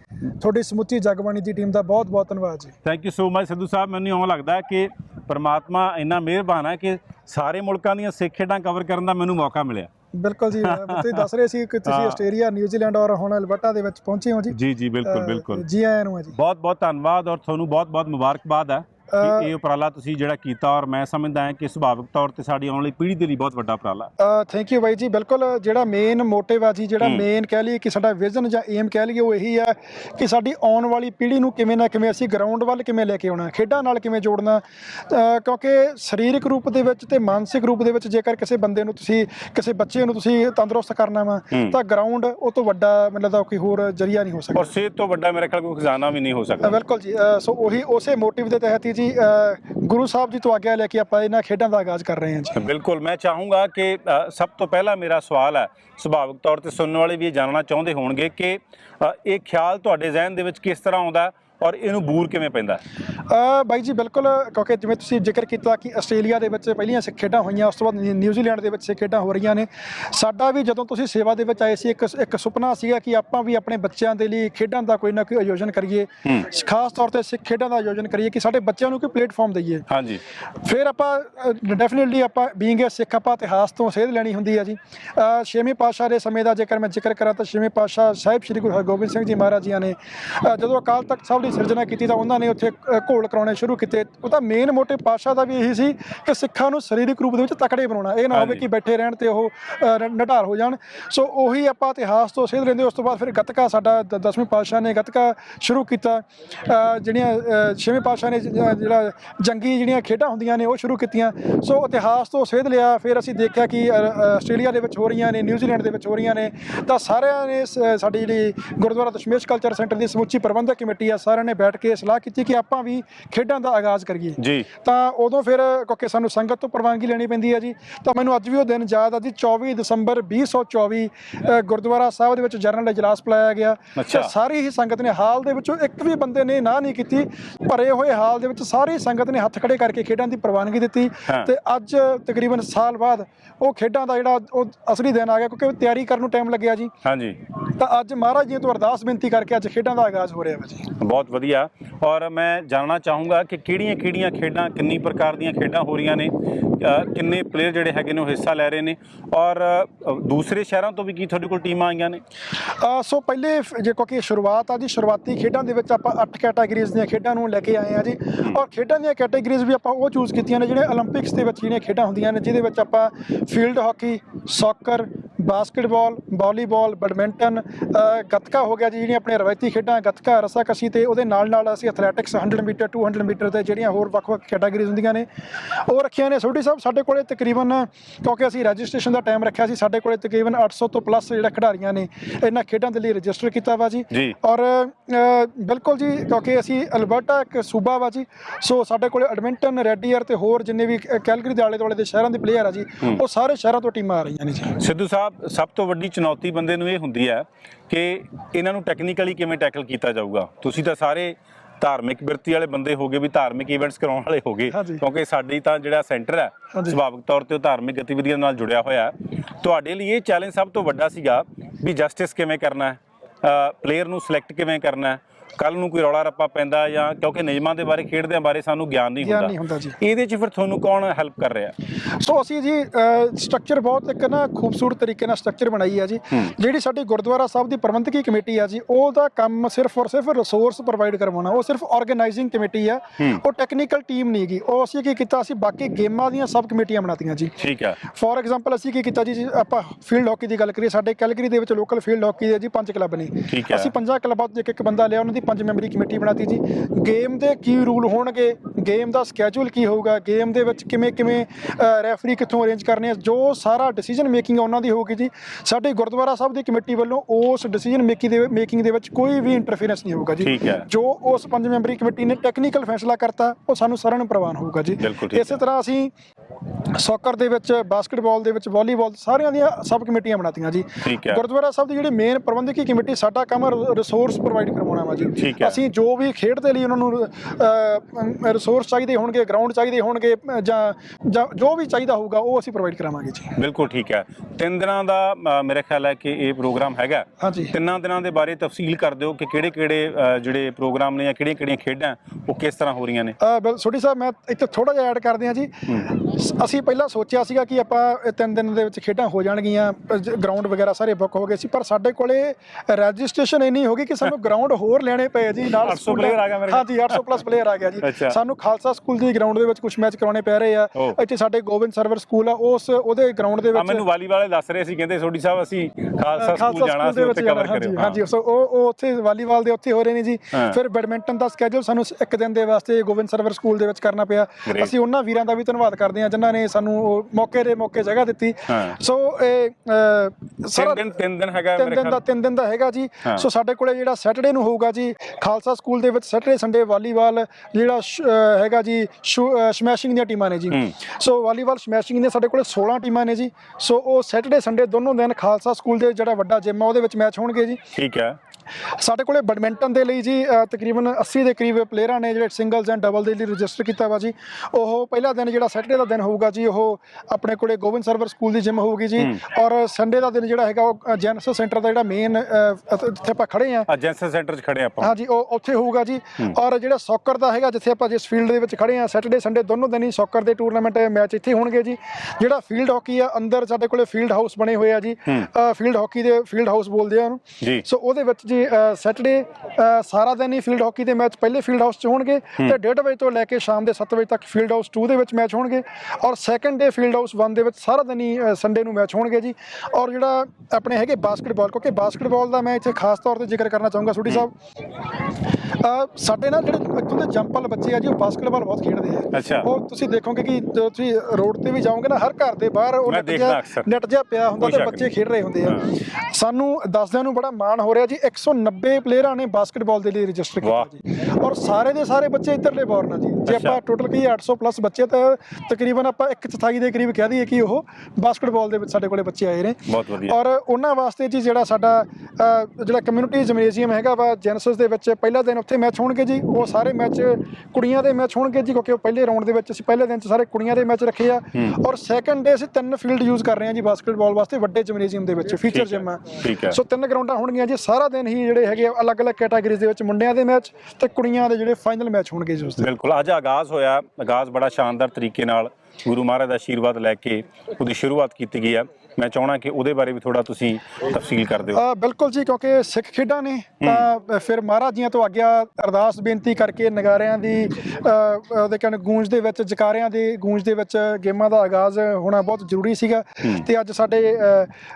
ਤੁਹਾਡੀ ਸਮੁੱਚੀ ਜਗਬਾਣੀ ਦੀ ਟੀਮ ਦਾ ਬਹੁਤ ਬਹੁਤ ਧੰਨਵਾਦ ਜੀ। Thank you so much Sidhu Sahib. ਮੈਨੂੰ ਇਉਂ ਲੱਗਦਾ ਕਿ ਪ੍ਰਮਾਤਮਾ ਇੰਨਾ ਮਿਹਰਬਾਨ ਹੈ ਕਿ ਸਾਰੇ ਮੁਲਕਾਂ ਦੀਆਂ ਸਿੱਖ ਖੇਡਾਂ ਕਵਰ ਕਰਨ ਦਾ ਮੈਨੂੰ ਮੌਕਾ ਮਿਲਿਆ। ਬਿਲਕੁਲ ਜੀ ਤੁਸੀਂ ਦੱਸ ਰਹੇ ਸੀ ਕਿ ਤੁਸੀਂ। ਆਸਟ੍ਰੇਲੀਆ ਨਿਊਜ਼ੀਲੈਂਡ ਔਰ ਹੁਣ ਅਲਬਰਟਾ ਦੇ ਵਿੱਚ ਪਹੁੰਚੇ ਹੋ ਜੀ। ਜੀ ਜੀ ਬਿਲਕੁਲ ਬਿਲਕੁਲ। ਜੀ ਆਇਆਂ ਨੂੰ ਜੀ। ਬਹੁਤ ਬਹੁਤ ਧੰਨਵਾਦ ਔਰ ਤੁਹਾਨੂੰ ਬਹੁਤ ਬਹੁਤ ਮੁਬਾਰਕਬਾਦ ਹੈ। ਕਿ ਇਹ ਉਪਰਾਲਾ ਤੁਸੀਂ ਜਿਹੜਾ ਕੀਤਾ ਔਰ ਮੈਂ ਸਮਝਦਾ ਹਾਂ ਕਿ ਸੁਭਾਵਿਕ ਤੌਰ ਤੇ ਸਾਡੀ ਆਉਣ ਵਾਲੀ ਪੀੜ੍ਹੀ ਦੇ ਲਈ ਬਹੁਤ ਵੱਡਾ ਉਪਰਾਲਾ। ਥੈਂਕ ਯੂ ਬਾਈ ਜੀ ਬਿਲਕੁਲ ਜਿਹੜਾ ਮੇਨ ਮੋਟਿਵ ਆ ਜੀ ਜਿਹੜਾ। ਮੇਨ ਕਹਿ ਲਈਏ ਕਿ ਸਾਡਾ ਵਿਜ਼ਨ ਜਾਂ ਏਮ ਕਹਿ ਲਈਏ ਉਹ ਇਹੀ ਹੈ ਕਿ ਸਾਡੀ ਆਉਣ ਵਾਲੀ ਪੀੜ੍ਹੀ ਨੂੰ ਕਿਵੇਂ ਨਾ ਕਿਵੇਂ ਅਸੀਂ ਗਰਾਊਂਡ ਵੱਲ ਕਿਵੇਂ ਲੈ ਕੇ ਆਉਣਾ ਖੇਡਾਂ ਨਾਲ ਕਿਵੇਂ ਜੋੜਨਾ ਕਿਉਂਕਿ ਸਰੀਰਕ ਰੂਪ ਦੇ ਵਿੱਚ ਤੇ ਮਾਨਸਿਕ ਰੂਪ ਦੇ ਵਿੱਚ ਜੇਕਰ ਕਿਸੇ ਬੰਦੇ ਨੂੰ ਤੁਸੀਂ ਕਿਸੇ ਬੱਚੇ ਨੂੰ ਤੁਸੀਂ ਤੰਦਰੁਸਤ ਕਰਨਾ ਵਾ। ਤਾਂ ਗਰਾਊਂਡ ਉਹ ਤੋਂ ਵੱਡਾ ਮੈਨੂੰ ਲੱਗਦਾ ਕੋਈ ਹੋਰ ਜਰੀਆ ਨਹੀਂ ਹੋ ਸਕਦਾ ਔਰ ਸਿਹਤ ਤੋਂ ਵੱਡਾ ਮੇਰੇ ਖਿਆਲ ਕੋਈ ਖਜ਼ਾਨਾ ਵੀ ਨਹੀਂ ਹੋ ਸਕਦਾ ਬਿਲਕੁਲ ਜੀ ਸੋ ਉਹੀ ਉਸੇ ਮੋਟਿਵ ਦੇ ਤਹਿਤ ਹੀ ਜੀ ਗੁਰੂ ਸਾਹਿਬ ਜੀ ਤੋਂ ਆਗਿਆ ਲੈ ਕੇ ਆਪਾਂ ਇਹਨਾਂ ਖੇਡਾਂ ਦਾ ਆਗਾਜ਼ ਕਰ ਰਹੇ ਹਾਂ ਜੀ। ਬਿਲਕੁਲ, ਮੈਂ ਚਾਹੂੰਗਾ ਕਿ ਸਭ ਤੋਂ ਪਹਿਲਾਂ ਮੇਰਾ ਸਵਾਲ ਹੈ, ਸੁਭਾਵਿਕ ਤੌਰ ਤੇ ਸੁਣਨ ਵਾਲੇ ਵੀ ਇਹ ਜਾਣਨਾ ਚਾਹੁੰਦੇ ਹੋਣਗੇ ਕਿ ਇਹ ਖਿਆਲ ਤੁਹਾਡੇ ਜ਼ਿਹਨ ਦੇ ਵਿੱਚ ਕਿਸ ਤਰ੍ਹਾਂ ਆਉਂਦਾ ਔਰ ਇਹਨੂੰ ਬੂਰ ਕਿਵੇਂ ਪੈਂਦਾ? ਅ, ਬਾਈ ਜੀ ਬਿਲਕੁਲ ਕਿਉਂਕਿ ਜਿਵੇਂ ਤੁਸੀਂ ਜ਼ਿਕਰ ਕੀਤਾ ਕਿ ਆਸਟ੍ਰੇਲੀਆ ਦੇ ਵਿੱਚ ਪਹਿਲੀਆਂ ਸਿੱਖ ਖੇਡਾਂ ਹੋਈਆਂ ਉਸ ਤੋਂ ਬਾਅਦ ਨਿਊ- ਨਿਊਜ਼ੀਲੈਂਡ ਦੇ ਵਿੱਚ ਸਿੱਖ ਖੇਡਾਂ ਹੋ ਰਹੀਆਂ ਨੇ। ਸਾਡਾ ਵੀ ਜਦੋਂ ਤੁਸੀਂ ਸੇਵਾ ਦੇ ਵਿੱਚ ਆਏ ਸੀ ਇੱਕ ਇੱਕ ਸੁਪਨਾ ਸੀਗਾ ਕਿ ਆਪਾਂ ਵੀ ਆਪਣੇ ਬੱਚਿਆਂ ਦੇ ਲਈ ਖੇਡਾਂ ਦਾ ਕੋਈ ਨਾ ਕੋਈ ਆਯੋਜਨ ਕਰੀਏ। ਖਾਸ ਤੌਰ ਤੇ ਸਿੱਖ ਖੇਡਾਂ ਦਾ ਆਯੋਜਨ ਕਰੀਏ ਕਿ ਸਾਡੇ ਬੱਚਿਆਂ ਨੂੰ ਕੋਈ ਪਲੇਟਫਾਰਮ ਦਈਏ। ਹਾਂਜੀ। ਫਿਰ ਆਪਾਂ ਡੈਫੀਨਿਟਲੀ ਆਪਾਂ ਬੀਇੰਗ ਅ ਸਿੱਖ ਆਪਾਂ ਇਤਿਹਾਸ ਤੋਂ ਸੇਧ ਲੈਣੀ ਹੁੰਦੀ ਹੈ ਜੀ। ਛੇਵੇਂ ਪਾਤਸ਼ਾਹ ਦੇ ਸਮੇਂ ਦਾ ਜੇਕਰ ਮੈਂ ਜ਼ਿਕਰ ਕਰਾਂ ਤਾਂ ਛੇਵੇਂ ਪਾਤਸ਼ਾਹ ਸਾਹਿਬ ਸ੍ਰੀ ਗੁਰੂ ਹਰਗੋਬਿੰਦ ਸਿੰਘ ਜੀ ਮਹਾਰਾਜ ਜੀ ਨੇ ਜਦੋਂ ਅਕਾਲ ਤਖਤ ਸਾਹਿਬ ਦੀ ਸਿਰਜਣਾ ਕੀਤੀ ਤਾਂ ਉਹਨਾਂ ਨੇ ਉੱਥੇ ਘੋਲ ਕਰਾਉਣੇ ਸ਼ੁਰੂ ਕੀਤੇ। ਉਹਦਾ ਮੇਨ ਮੋਟਿਵ ਪਾਤਸ਼ਾਹ ਦਾ ਵੀ ਇਹੀ ਸੀ ਕਿ ਸਿੱਖਾਂ ਨੂੰ ਸਰੀਰਕ ਰੂਪ ਦੇ ਵਿੱਚ ਤਕੜੇ ਬਣਾਉਣਾ। ਇਹ ਨਾ ਹੋਵੇ। ਕਿ ਬੈਠੇ ਰਹਿਣ ਤੇ ਉਹ ਅ, ਨ- ਨਿਢਾਲ ਹੋ ਜਾਣ। ਸੋ ਉਹੀ ਆਪਾਂ ਇਤਿਹਾਸ ਤੋਂ ਸੇਧ ਲੈਂਦੇ ਉਸ ਤੋਂ ਬਾਅਦ ਫਿਰ ਗੱਤਕਾ ਸਾਡਾ ਦਸਵੇਂ ਪਾਤਸ਼ਾਹ ਨੇ ਗੱਤਕਾ ਸ਼ੁਰੂ ਕੀਤਾ। ਜਿਹੜੀਆਂ ਛੇਵੇਂ ਪਾਤਸ਼ਾਹ ਨੇ ਜਿਹੜਾ ਜੰਗੀ ਜਿਹੜੀਆਂ ਖੇਡਾਂ ਹੁੰਦੀਆਂ ਨੇ ਉਹ ਸ਼ੁਰੂ ਕੀਤੀਆਂ। ਸੋ ਇਤਿਹਾਸ ਤੋਂ ਸੇਧ ਲਿਆ। ਫਿਰ ਅਸੀਂ ਦੇਖਿਆ ਕਿ ਆਸਟ੍ਰੇਲੀਆ ਦੇ ਵਿੱਚ ਹੋ ਰਹੀਆਂ ਨੇ ਨਿਊਜ਼ੀਲੈਂਡ ਦੇ ਵਿੱਚ ਹੋ ਰਹੀਆਂ ਨੇ। ਤਾਂ ਸਾਰਿਆਂ ਨੇ ਸਾਡੀ ਜਿਹੜੀ ਗੁਰਦੁਆਰਾ ਦਸ਼ਮੇਸ਼ ਕਲਚਰ ਸੈਂਟਰ ਦੀ ਸਮੁੱਚੀ ਪ੍ਰਬੰਧਕ ਕਮੇਟੀ ਆ ਸਾਰਿਆਂ ਨੇ ਬੈਠ ਕੇ ਸਲਾਹ ਕੀਤੀ ਕਿ ਆਪਾਂ ਵੀ ਖੇਡਾਂ ਦਾ ਆਗਾਜ਼ ਕਰੀਏ। ਜੀ। ਤਾਂ ਉਦੋਂ ਫਿਰ ਕਿਉਂਕਿ ਸਾਨੂੰ ਸੰਗਤ ਤੋਂ ਪ੍ਰਵਾਨਗੀ ਲੈਣੀ ਪੈਂਦੀ ਹੈ ਜੀ। ਤਾਂ ਮੈਨੂੰ ਅੱਜ ਵੀ ਉਹ ਦਿਨ ਯਾਦ ਆ ਜੀ 24 ਦਸੰਬਰ 2024 ਅ, ਗੁਰਦੁਆਰਾ ਸਾਹਿਬ ਦੇ ਵਿੱਚ ਜਰਨਲ ਇਜਲਾਸ ਬੁਲਾਇਆ ਗਿਆ। ਤੇ ਸਾਰੀ ਹੀ ਸੰਗਤ ਨੇ ਹਾਲ ਦੇ ਵਿੱਚੋਂ ਇੱਕ ਵੀ ਬੰਦੇ ਨੇ ਨਾ ਨਹੀਂ ਕੀਤੀ ਭਰੇ ਹੋਏ ਹਾਲ ਦੇ ਵਿੱਚ ਸਾਰੀ ਸੰਗਤ ਨੇ ਹੱਥ ਖੜੇ ਕਰਕੇ ਖੇਡਾਂ ਦੀ ਪ੍ਰਵਾਨਗੀ ਦਿੱਤੀ। ਹਾਂ। ਤੇ ਅੱਜ ਤਕਰੀਬਨ ਸਾਲ ਬਾਅਦ ਉਹ ਖੇਡਾਂ ਦਾ ਜਿਹੜਾ ਉਹ ਅਸਲੀ ਦਿਨ ਆ ਗਿਆ ਕਿਉਂਕਿ ਤਿਆਰੀ ਕਰਨ ਨੂੰ ਟਾਈਮ ਲੱਗਿਆ ਜੀ। ਹਾਂਜੀ। ਤਾਂ ਅੱਜ ਮਹਾਰਾਜ ਜੀ ਤੋਂ ਅਰਦਾਸ ਬੇਨਤੀ ਕਰਕੇ ਅੱਜ ਖੇਡਾਂ ਦਾ ਆਗਾਜ਼ ਹੋ ਰਿਹਾ ਵਾ ਜੀ। ਬਹੁਤ ਬਹੁਤ ਵਧੀਆ। ਔਰ ਮੈਂ ਜਾਣਨਾ ਚਾਹੂੰਗਾ ਕਿ ਕਿਹੜੀਆਂ-ਕਿਹੜੀਆਂ ਖੇਡਾਂ ਕਿੰਨੀ ਪ੍ਰਕਾਰ ਦੀਆਂ ਖੇਡਾਂ ਹੋ ਰਹੀਆਂ ਨੇ ਕਿੰਨੇ ਪਲੇਅਰ ਜਿਹੜੇ ਹੈਗੇ ਨੇ ਉਹ ਹਿੱਸਾ ਲੈ ਰਹੇ ਨੇ। ਔਰ ਦੂਸਰੇ ਸ਼ਹਿਰਾਂ ਤੋਂ ਵੀ ਕੀ ਤੁਹਾਡੇ ਕੋਲ ਟੀਮਾਂ ਆਈਆਂ ਨੇ? ਸੋ ਪਹਿਲੇ ਜੇ ਕਿਉਂਕਿ ਸ਼ੁਰੂਆਤ ਆ ਜੀ ਸ਼ੁਰੂਆਤੀ ਖੇਡਾਂ ਦੇ ਵਿੱਚ ਆਪਾਂ ਅੱਠ ਕੈਟਾਗਰੀਜ਼ ਦੀਆਂ ਖੇਡਾਂ ਨੂੰ ਲੈ ਕੇ ਆਏ ਆ ਜੀ। ਔਰ ਖੇਡਾਂ ਦੀਆਂ ਕੈਟਾਗਰੀਜ਼ ਵੀ ਆਪਾਂ ਉਹ ਚੂਜ਼ ਕੀਤੀਆਂ ਨੇ ਜਿਹੜੇ 올림픽ਸ ਦੇ ਵਿੱਚ ਜਿਹੜੀਆਂ ਖੇਡਾਂ ਹੁੰਦੀਆਂ ਨੇ ਜਿਹਦੇ ਵਿੱਚ ਆਪਾਂ field hockey soccer basketball volleyball badminton gatka ਹੋ ਗਿਆ ਜੀ ਜਿਹੜੀਆਂ ਆਪਣੇ ਰਵਾਇਤੀ ਖੇਡਾਂ ਗੱਤਕਾ ਰਸਾਕਸ਼ੀ ਤੇ ਉਹਦੇ ਨਾਲ ਨਾਲ ਅਸੀਂ ਐਥਲੈਟਿਕਸ 100 ਮੀਟਰ 200 ਮੀਟਰ ਤੇ ਜਿਹੜੀਆਂ ਹੋਰ ਵੱਖ-ਵੱਖ ਕੈਟਾਗਰੀਜ਼ ਹੁੰਦੀਆਂ ਨੇ ਉਹ ਰੱਖੀਆਂ ਨੇ। ਸੋਢੀ ਸਾਹਿਬ ਸਾਡੇ ਕੋਲੇ ਤਕਰੀਬਨ ਕਿਉਂਕਿ ਅਸੀਂ ਰਜਿਸਟ੍ਰੇਸ਼ਨ ਦਾ ਟਾਈਮ ਰੱਖਿਆ ਸੀ ਸਾਡੇ ਕੋਲੇ ਤਕਰੀਬਨ 800 ਤੋਂ ਪਲੱਸ ਜਿਹੜਾ ਖਿਡਾਰੀਆਂ ਨੇ ਇਹਨਾਂ ਖੇਡਾਂ ਦੇ ਲਈ ਰਜਿਸਟਰ ਕੀਤਾ ਵਾ ਜੀ। ਔਰ ਬਿਲਕੁਲ ਜੀ ਕਿਉਂਕਿ ਅਸੀਂ ਅਲਬਰਟਾ ਇੱਕ ਸੂਬਾ ਵਾ ਜੀ ਸੋ ਸਾਡੇ ਕੋਲੇ ਐਡਮਿੰਟਨ ਰੈਡੀਅਰ ਤੇ ਹੋਰ ਜਿੰਨੇ ਵੀ ਕੈਲਗਰੀ ਦੇ ਆਲੇ ਦੁਆਲੇ ਦੇ ਸ਼ਹਿਰਾਂ ਦੇ ਪਲੇਅਰ ਆ ਜੀ ਉਹ ਸਾਰੇ ਸ਼ਹਿਰਾਂ ਤੋਂ ਟੀਮਾਂ ਆ ਰਹੀਆਂ ਨੇ ਜੀ। ਸਿੱਧੂ ਸਾਹਿਬ ਸਭ ਤੋਂ ਵੱਡੀ ਚੁਣੌਤੀ ਬੰਦੇ ਨੂੰ ਇਹ ਹੁੰਦੀ ਹੈ ਕਿ ਇਹਨਾਂ ਨੂੰ ਟੈਕਨੀਕਲੀ ਕਿਵੇਂ ਟੈਕਲ ਕੀਤਾ ਜਾਊਗਾ ਤੁਸੀਂ ਤਾਂ ਸਾਰੇ ਧਾਰਮਿਕ ਬਿਰਤੀ ਵਾਲੇ ਬੰਦੇ ਹੋਗੇ ਵੀ ਧਾਰਮਿਕ ਇਵੈਂਟਸ ਕਰਾਉਣ ਵਾਲੇ ਹੋਗੇ। ਕਿਉਂਕਿ ਸਾਡੀ ਤਾਂ ਜਿਹੜਾ ਸੈਂਟਰ ਹੈ। ਸੁਭਾਵਿਕ ਤੌਰ ਤੇ ਉਹ ਧਾਰਮਿਕ ਗਤੀਵਿਧੀਆਂ ਨਾਲ ਜੁੜਿਆ ਹੋਇਆ ਹੈ ਤੁਹਾਡੇ ਲਈ ਇਹ ਚੈਲੰਜ ਸਭ ਤੋਂ ਵੱਡਾ ਸੀਗਾ ਵੀ ਜਸਟਿਸ ਕਿਵੇਂ ਕਰਨਾ ਹੈ ਪਲੇਅਰ ਨੂੰ ਸਿਲੈਕਟ ਕਿਵੇਂ ਕਰਨਾ ਹੈ ਕੱਲ ਨੂੰ ਕੋਈ ਰੌਲਾ ਰੱਪਾ ਪੈਂਦਾ ਜਾਂ ਕਿਉਂਕਿ ਨਿਯਮਾਂ ਦੇ ਬਾਰੇ ਖੇਡਦਿਆਂ ਬਾਰੇ ਸਾਨੂੰ ਗਿਆਨ ਨਹੀਂ ਹੁੰਦਾ। ਨਹੀਂ ਹੁੰਦਾ ਜੀ। ਇਹਦੇ 'ਚ ਫਿਰ ਤੁਹਾਨੂੰ ਕੌਣ ਹੈਲਪ ਕਰ ਰਿਹਾ? ਸੋ ਅਸੀਂ ਜੀ ਸਟਰਕਚਰ ਬਹੁਤ ਇੱਕ ਨਾ ਖੂਬਸੂਰਤ ਤਰੀਕੇ ਨਾਲ ਸਟਰਕਚਰ ਬਣਾਈ ਹੈ ਜੀ। ਜਿਹੜੀ ਸਾਡੀ ਗੁਰਦੁਆਰਾ ਸਾਹਿਬ ਦੀ ਪ੍ਰਬੰਧਕੀ ਕਮੇਟੀ ਆ ਜੀ ਉਹਦਾ ਕੰਮ ਸਿਰਫ ਔਰ ਸਿਰਫ ਰਿਸੋਰਸ ਪ੍ਰੋਵਾਈਡ ਕਰਵਾਉਣਾ। ਉਹ ਸਿਰਫ ਆਰਗੇਨਾਈਜ਼ਿੰਗ ਕਮੇਟੀ ਆ। ਉਹ ਟੈਕਨੀਕਲ ਟੀਮ ਨਹੀਂ ਗੀ ਉਹ ਅਸੀਂ ਕੀ ਕੀਤਾ ਅਸੀਂ ਬਾਕੀ ਗੇਮਾਂ ਦੀਆਂ ਸਬ ਕਮੇਟੀਆਂ ਬਣਾਤੀਆਂ ਜੀ। ਠੀਕ ਹੈ ਫੋਰ ਐਗਜ਼ਾਮਪਲ ਅਸੀਂ ਕੀ ਕੀਤਾ ਜੀ ਆਪਾਂ ਫੀਲਡ ਹਾਕੀ ਦੀ ਗੱਲ ਕਰੀਏ ਸਾਡੇ ਕੈਲਗਰੀ ਦੇ ਵਿੱਚ ਲੋਕਲ ਫੀਲਡ ਹਾਕੀ ਦੇ ਜੀ ਪੰਜ ਕਲੱਬ ਨੇ। ਅਸੀਂ ਪੰਜਾਂ ਕਲੱਬਾਂ ਤੋਂ ਇੱਕ ਇੱਕ ਬੰਦਾ ਲਿਆ ਉਹਨਾਂ ਦੀ ਪੰਜ ਮੈਂਬਰੀ ਕਮੇਟੀ ਬਣਾਤੀ ਜੀ। ਗੇਮ ਦੇ ਕੀ ਰੂਲ ਹੋਣਗੇ? ਗੇਮ ਦਾ ਸਕੇਜੂਲ ਕੀ ਹੋਊਗਾ? ਗੇਮ ਦੇ ਵਿੱਚ ਕਿਵੇਂ ਕਿਵੇਂ ਰੈਫਰੀ ਕਿੱਥੋਂ ਅਰੇਂਜ ਕਰਨੇ ਆ? ਜੋ ਸਾਰਾ ਡਿਸੀਜਨ ਮੇਕਿੰਗ ਉਹਨਾਂ ਦੀ ਹੋਊਗੀ ਜੀ। ਸਾਡੇ ਗੁਰਦੁਆਰਾ ਸਾਹਿਬ ਦੀ ਕਮੇਟੀ ਵੱਲੋਂ ਉਸ ਡਿਸੀਜਨ ਮੇਕਿੰਗ ਦੇ ਮੇਕਿੰਗ ਦੇ ਵਿੱਚ ਕੋਈ ਵੀ ਇੰਟਰਫੇਰੈਂਸ ਨਹੀਂ ਹੋਊਗਾ ਜੀ। ਜੋ ਉਸ ਪੰਜ ਮੈਂਬਰੀ ਕਮੇਟੀ ਨੇ ਟੈਕਨੀਕਲ ਫੈਸਲਾ ਕਰਤਾ ਉਹ ਸਾਨੂੰ ਸਾਰਿਆਂ ਨੂੰ ਪ੍ਰਵਾਨ ਹੋਊਗਾ ਜੀ। ਇਸੇ ਤਰ੍ਹਾਂ ਅਸੀਂ ਸੌਕਰ ਦੇ ਵਿੱਚ ਬਾਸਕਟਬਾਲ ਦੇ ਵਿੱਚ ਵਾਲੀਬਾਲ ਸਾਰਿਆਂ ਦੀਆਂ ਸਬ ਕਮੇਟੀਆਂ ਬਣਾਤੀਆਂ ਜੀ। ਗੁਰਦੁਆਰਾ ਸਾਹਿਬ ਦੀ ਜਿਹੜੀ ਮੇਨ ਪ੍ਰਬੰਧਕੀ ਕਮੇਟੀ ਸਾਡਾ ਕੰਮ ਰਿਸੋਰਸ ਪ੍ਰੋਵਾਈਡ ਕਰਵਾਉਣਾ ਵਾ ਜੀ। ਠੀਕ ਹੈ। ਅਸੀਂ ਜੋ ਵੀ ਖੇਡ ਦੇ ਲਈ ਉਹਨਾਂ ਨੂੰ ਰਿਸੋਰਸ ਚਾਹੀਦੇ ਹੋਣਗੇ ਗਰਾਊਂਡ ਚਾਹੀਦੇ ਹੋਣਗੇ ਜਾਂ ਜਾਂ ਜੋ ਵੀ ਚਾਹੀਦਾ ਹੋਊਗਾ ਉਹ ਅਸੀਂ ਪ੍ਰੋਵਾਈਡ ਕਰਾਵਾਂਗੇ ਜੀ। ਬਿਲਕੁਲ ਠੀਕ ਹੈ। ਤਿੰਨ ਦਿਨਾਂ ਦਾ ਅ, ਮੇਰਾ ਖਿਆਲ ਹੈ ਕਿ ਇਹ ਪ੍ਰੋਗਰਾਮ ਹੈਗਾ। ਹਾਂਜੀ। ਤਿੰਨਾਂ ਦਿਨਾਂ ਦੇ ਬਾਰੇ ਤਫਸੀਲ ਕਰ ਦਿਓ ਕਿ ਕਿਹੜੇ ਕਿਹੜੇ ਜਿਹੜੇ ਪ੍ਰੋਗਰਾਮ ਨੇ ਜਾਂ ਕਿਹੜੀਆਂ ਕਿਹੜੀਆਂ ਖੇਡਾਂ ਉਹ ਕਿਸ ਤਰ੍ਹਾਂ ਹੋ ਰਹੀਆਂ ਨੇ। ਅ, ਬਿਲ- ਸੋਢੀ ਸਾਹਿਬ ਮੈਂ ਇੱਥੇ ਥੋੜਾ ਜਿਹਾ ਐਡ ਕਰਦੇ ਹਾਂ ਜੀ। ਸ- ਅਸੀਂ ਪਹਿਲਾਂ ਸੋਚਿਆ ਸੀਗਾ ਕਿ ਆਪਾਂ ਇਹ ਤਿੰਨ ਦਿਨ ਦੇ ਵਿੱਚ ਖੇਡਾਂ ਹੋ ਜਾਣਗੀਆਂ ਗਰਾਊਂਡ ਵਗੈਰਾ ਸਾਰੇ ਬੁੱਕ ਹੋ ਗਏ ਸੀ ਪਰ ਸਾਡੇ ਕੋਲੇ ਰਜਿਸਟ੍ਰੇਸ਼ਨ ਇੰਨੀ ਹੋ ਗਈ ਕਿ ਸਾਨੂੰ ਗਰਾਊਂਡ ਹੋਰ ਲੈਣੇ ਪਏ ਜੀ ਨਾਲ 800 player ਆ ਗਿਆ ਮੇਰੇ ਹਾਂਜੀ 800 ਪਲੱਸ ਪਲੇਅਰ ਆ ਗਿਆ ਜੀ। ਸਾਨੂੰ ਖਾਲਸਾ ਸਕੂਲ ਦੀ ਗਰਾਊਂਡ ਦੇ ਵਿੱਚ ਕੁਝ ਮੈਚ ਕਰਾਉਣੇ ਪੈ ਰਹੇ ਆ। ਇੱਥੇ ਸਾਡੇ ਗੋਬਿੰਦ ਸਰਵਰ ਸਕੂਲ ਆ ਉਸ ਉਹਦੇ ਗਰਾਊਂਡ ਦੇ ਵਿੱਚ ਮੈਨੂੰ ਵਾਲੀ ਵਾਲੇ ਦੱਸ ਰਹੇ ਸੀ ਕਹਿੰਦੇ ਸੋਢੀ ਸਾਹਿਬ ਅਸੀਂ ਖਾਲਸਾ ਸਕੂਲ ਜਾਣਾ ਸੀ ਉੱਥੇ ਕਵਰ ਕਰਿਓ ਹਾਂਜੀ ਸੋ ਉਹ ਉਹ ਉੱਥੇ ਵਾਲੀਬਾਲ ਦੇ ਉੱਥੇ ਹੋ ਰਹੇ ਨੇ ਜੀ ਹਾਂ। ਫਿਰ ਬੈਡਮਿੰਟਨ ਦਾ ਸਕੇਜੂਲ ਸਾਨੂੰ ਇੱਕ ਦਿਨ ਦੇ ਵਾਸਤੇ ਗੋਬਿੰਦ ਸਰਵਰ ਸਕੂਲ ਦੇ ਵਿੱਚ ਕਰਨਾ ਪਿਆ. ਅਸੀਂ ਉਹਨਾਂ ਵੀਰਾਂ ਦਾ ਵੀ ਧੰਨਵਾਦ ਕਰਦੇ ਹਾਂ ਜਿਨ੍ਹਾਂ ਨੇ ਸਾਨੂੰ ਮੌਕੇ ਦੇ ਮੌਕੇ ਜਗ੍ਹਾ ਦਿੱਤੀ ਹਾਂ। ਸੋ ਇਹ ਤਿੰਨ ਦਿਨ ਤਿੰਨ ਦਿਨ ਹੈਗਾ ਤਿੰਨ ਦਿਨ ਦਾ ਤਿੰਨ ਦਿਨ ਦਾ ਹੈਗਾ ਜੀ ਹਾਂ। ਸੋ ਸਾਡੇ ਕੋਲੇ ਜਿਹੜਾ ਸੈਟਰਡੇ ਨੂੰ ਹੋਊਗਾ ਜੀ ਖਾਲਸਾ ਸਕੂਲ ਦੇ ਵਿੱਚ ਸੈਟਰਡੇ ਸੰਡੇ ਵਾਲੀਬਾਲ ਜਿਹੜਾ ਹੈਗਾ ਜੀ ਸਮੈਸ਼ਿੰਗ ਦੀਆਂ ਟੀਮਾਂ ਨੇ ਜੀ। ਸੋ ਵਾਲੀਬਾਲ ਸਮੈਸ਼ਿੰਗ ਨੇ ਸਾਡੇ ਕੋਲੇ 16 ਟੀਮਾਂ ਨੇ ਜੀ। ਸੋ ਉਹ ਸੈਟਰਡੇ ਸੰਡੇ ਦੋਨੋਂ ਦਿਨ ਖਾਲਸਾ ਸਕੂਲ ਦੇ ਜਿਹੜਾ ਵੱਡਾ ਜਿਮ ਆ ਉਹਦੇ ਵਿੱਚ ਮੈਚ ਹੋਣਗੇ ਜੀ। ਠੀਕ ਹੈ। ਸਾਡੇ ਕੋਲੇ ਬੈਡਮਿੰਟਨ ਦੇ ਲਈ ਜੀ ਤਕਰੀਬਨ 80 ਦੇ ਕਰੀਬ ਪਲੇਅਰਾਂ ਨੇ ਜਿਹੜੇ ਸਿੰਗਲਸ ਐਂਡ ਡਬਲ ਦੇ ਲਈ ਰਜਿਸਟਰ ਕੀਤਾ ਵਾ ਜੀ। ਉਹ ਪਹਿਲਾ ਦਿਨ ਜਿਹੜਾ ਸੈਟਰਡੇ ਦਾ ਦਿਨ ਹੋਊਗਾ ਜੀ ਉਹ ਆਪਣੇ ਕੋਲੇ ਗੋਬਿੰਦ ਸਰਵਰ ਸਕੂਲ ਦੀ ਜਿਮ ਹੋਊਗੀ ਜੀ। ਔਰ ਸੰਡੇ ਦਾ ਦਿਨ ਜਿਹੜਾ ਹੈਗਾ ਉਹ ਜੈਨਸ ਸੈਂਟਰ ਦਾ ਜਿਹੜਾ ਮੇਨ ਜਿੱਥੇ ਆਪਾਂ ਖੜੇ ਆ। ਅਜੈਂਸੀ ਸੈਂਟਰ 'ਚ ਖੜੇ ਆਪਾਂ। ਹਾਂਜੀ ਉਹ ਉੱਥੇ ਹੋਊਗਾ ਜੀ। ਔਰ ਜਿਹੜਾ ਸੌਕਰ ਦਾ ਹੈਗਾ ਜਿੱਥੇ ਆਪਾਂ ਜਿਸ ਫੀਲਡ ਦੇ ਵਿੱਚ ਖੜੇ ਆ ਸੈਟਰਡੇ ਸੰਡੇ ਦੋਨੋਂ ਦਿਨ ਹੀ ਸੌਕਰ ਦੇ ਟੂਰਨਾਮੈਂਟ ਮੈਚ ਇੱਥੇ ਹੋਣਗੇ ਜੀ। ਜਿਹੜਾ ਫੀਲਡ ਹਾਕੀ ਆ ਅੰਦਰ ਸਾਡੇ ਕੋਲੇ ਫੀਲਡ ਹਾਊਸ ਬਣੇ ਹੋਏ ਆ ਜੀ। ਫੀਲਡ ਹਾਕੀ ਦੇ ਫੀਲਡ ਹਾਊਸ ਬੋਲਦੇ ਆ ਉਹਨੂੰ। ਸੋ ਉਹਦੇ ਵਿੱਚ ਜੀ ਸੈਟਰਡੇ ਸਾਰਾ ਦਿਨ ਹੀ ਫੀਲਡ ਹਾਕੀ ਦੇ ਮੈਚ ਪਹਿਲੇ ਫੀਲਡ ਹਾਊਸ 'ਚ ਹੋਣਗੇ ਤੇ 1:30 ਵਜੇ ਤੋਂ ਲੈ ਕੇ ਸ਼ਾਮ ਦੇ 7 ਵਜੇ ਤੱਕ ਫੀਲਡ ਹਾਊਸ 2 ਦੇ ਵਿੱਚ ਮੈਚ ਹੋਣਗੇ ਔਰ ਸੈਕੰਡ ਡੇ ਫੀਲਡ ਹਾਊਸ 1 ਦੇ ਵਿੱਚ ਸਾਰਾ ਦਿਨ ਹੀ ਸੰਡੇ ਨੂੰ ਮੈਚ ਹੋਣਗੇ ਜੀ। ਔਰ ਜਿਹੜਾ ਆਪਣੇ ਹੈਗੇ ਬਾਸਕਟਬਾਲ ਕਿਉਂਕਿ ਬਾਸਕਟਬਾਲ ਦਾ ਮੈਂ ਇੱਥੇ ਖਾਸ ਤੌਰ ਤੇ ਜ਼ਿਕਰ ਕਰਨਾ ਚਾਹੂੰਗਾ ਛੋਟੀ ਸਾਹਿਬ। ਸਾਡੇ ਨਾਲ ਜਿਹੜੇ ਇੱਥੋਂ ਦੇ ਜੰਪਲ ਬੱਚੇ ਆ ਜੀ ਉਹ ਬਾਸਕਟਬਾਲ ਬਹੁਤ ਖੇਡਦੇ ਆ। ਉਹ ਤੁਸੀਂ ਦੇਖੋਗੇ ਕਿ ਜਦੋਂ ਤੁਸੀਂ ਰੋਡ ਤੇ ਵੀ ਜਾਓਗੇ ਨਾ ਹਰ ਘਰ ਦੇ ਬਾਹਰ ਉਹ ਨੈਟ ਜਿਹਾ। ਨੈਟ ਜਿਹਾ ਪਿਆ ਹੁੰਦਾ ਤੇ ਬੱਚੇ। ਖੇਡ ਰਹੇ ਹੁੰਦੇ ਆ। ਸਾਨੂੰ ਦੱਸਦਿਆਂ ਨੂੰ ਬੜਾ ਮਾਣ ਹੋ ਰਿਹਾ ਜੀ 190 ਪਲੇਅਰਾਂ ਨੇ ਬਾਸਕਟਬਾਲ ਦੇ ਲਈ ਰਜਿਸਟਰ। ਕੀਤਾ ਜੀ। ਔਰ ਸਾਰੇ ਦੇ ਸਾਰੇ ਬੱਚੇ ਇੱਧਰਲੇ ਬੋਰਨ ਆ ਜੀ। ਜੇ। ਆਪਾਂ ਟੋਟਲ ਕਹੀਏ 800 ਪਲੱਸ ਬੱਚੇ ਤਾਂ ਤਕਰੀਬਨ ਆਪਾਂ ਇੱਕ ਚੌਥਾਈ ਦੇ ਕਰੀਬ ਕਹਿ ਦਈਏ ਕਿ ਉਹ ਬਾਸਕਟਬਾਲ ਦੇ ਵਿੱਚ ਸਾਡੇ ਕੋਲੇ ਬੱਚੇ ਆਏ ਨੇ। ਔਰ ਉਹਨਾਂ ਵਾਸਤੇ ਜੀ ਜਿਹੜਾ ਸਾਡਾ ਜਿਹੜਾ ਕਮਿਊਨਿਟੀ ਜਿਮਨੇਜ਼ੀਅਮ ਹੈਗਾ ਵਾ ਜੈਨਸਸ ਦੇ ਵਿੱਚ ਪਹਿਲਾ ਦਿਨ ਉੱਥੇ ਮੈਚ ਹੋਣਗੇ ਜੀ। ਉਹ ਸਾਰੇ ਮੈਚ ਕੁੜੀਆਂ ਦੇ ਮੈਚ ਹੋਣਗੇ ਜੀ ਕਿਉਂਕਿ ਉਹ ਪਹਿਲੇ ਰਾਉਂਡ ਦੇ ਵਿੱਚ ਅਸੀਂ ਪਹਿਲੇ ਦਿਨ 'ਚ ਸਾਰੇ ਕੁੜੀਆਂ ਦੇ ਮੈਚ ਰੱਖੇ ਆ। ਔਰ ਸੈਕੰਡ ਡੇ ਅਸੀਂ ਤਿੰਨ ਫੀਲਡ ਯੂਜ਼ ਕਰ ਰਹੇ ਹਾਂ ਜੀ ਬਾਸਕਟਬਾਲ ਵਾਸਤੇ ਵੱਡੇ ਜਿਮਨੇਜ਼ੀਅਮ ਦੇ ਵਿੱਚ ਫੀਚਰ ਜਿਮ ਆ। ਸੋ ਤਿੰਨ ਗਰਾਊਂਡਾਂ ਹੋਣਗੀਆਂ ਜੀ ਸਾਰਾ ਦਿਨ ਹੀ ਜਿਹੜੇ ਹੈਗੇ ਆ, ਅਲੱਗ-ਅਲੱਗ ਕੈਟਾਗਰੀਜ਼ ਦੇ ਵਿੱਚ ਮੁੰਡਿਆਂ ਦੇ ਮੈਚ ਤੇ ਕੁੜੀਆਂ ਦੇ ਜਿਹੜੇ ਫਾਈਨਲ ਮੈਚ ਹੋਣਗੇ ਜੀ ਉਸ ਦੇ ਬਿਲਕੁਲ ਅੱਜ ਆਗਾਜ਼ ਹੋਇਆ। ਆਗਾਜ਼ ਬੜਾ ਸ਼ਾਨਦਾਰ ਤਰੀਕੇ ਨਾਲ ਗੁਰੂ ਮਹਾਰਾਜ ਦਾ ਆਸ਼ੀਰਵਾਦ ਲੈ ਕੇ ਉਹਦੀ ਸ਼ੁਰੂਆਤ ਕੀਤੀ ਗਈ ਹੈ। ਮੈਂ ਚਾਹਣਾ ਕਿ ਉਹਦੇ ਬਾਰੇ ਵੀ ਥੋੜਾ ਤੁਸੀਂ ਤਫਸੀਲ ਕਰ ਦਿਓ। ਬਿਲਕੁਲ ਜੀ ਕਿਉਂਕਿ ਸਿੱਖ ਖੇਡਾਂ ਨੇ ਤਾਂ ਫਿਰ ਮਹਾਰਾਜ ਜੀਆਂ ਤੋਂ ਆਗਿਆ ਅਰਦਾਸ ਬੇਨਤੀ ਕਰਕੇ ਨਗਾਰਿਆਂ ਦੀ ਉਹਦੇ ਕਹਿੰਦੇ ਗੂੰਜ ਦੇ ਵਿੱਚ ਜਕਾਰਿਆਂ ਦੀ ਗੂੰਜ ਦੇ ਵਿੱਚ ਗੇਮਾਂ ਦਾ ਆਗਾਜ਼ ਹੋਣਾ ਬਹੁਤ ਜ਼ਰੂਰੀ ਸੀਗਾ। ਤੇ ਅੱਜ ਸਾਡੇ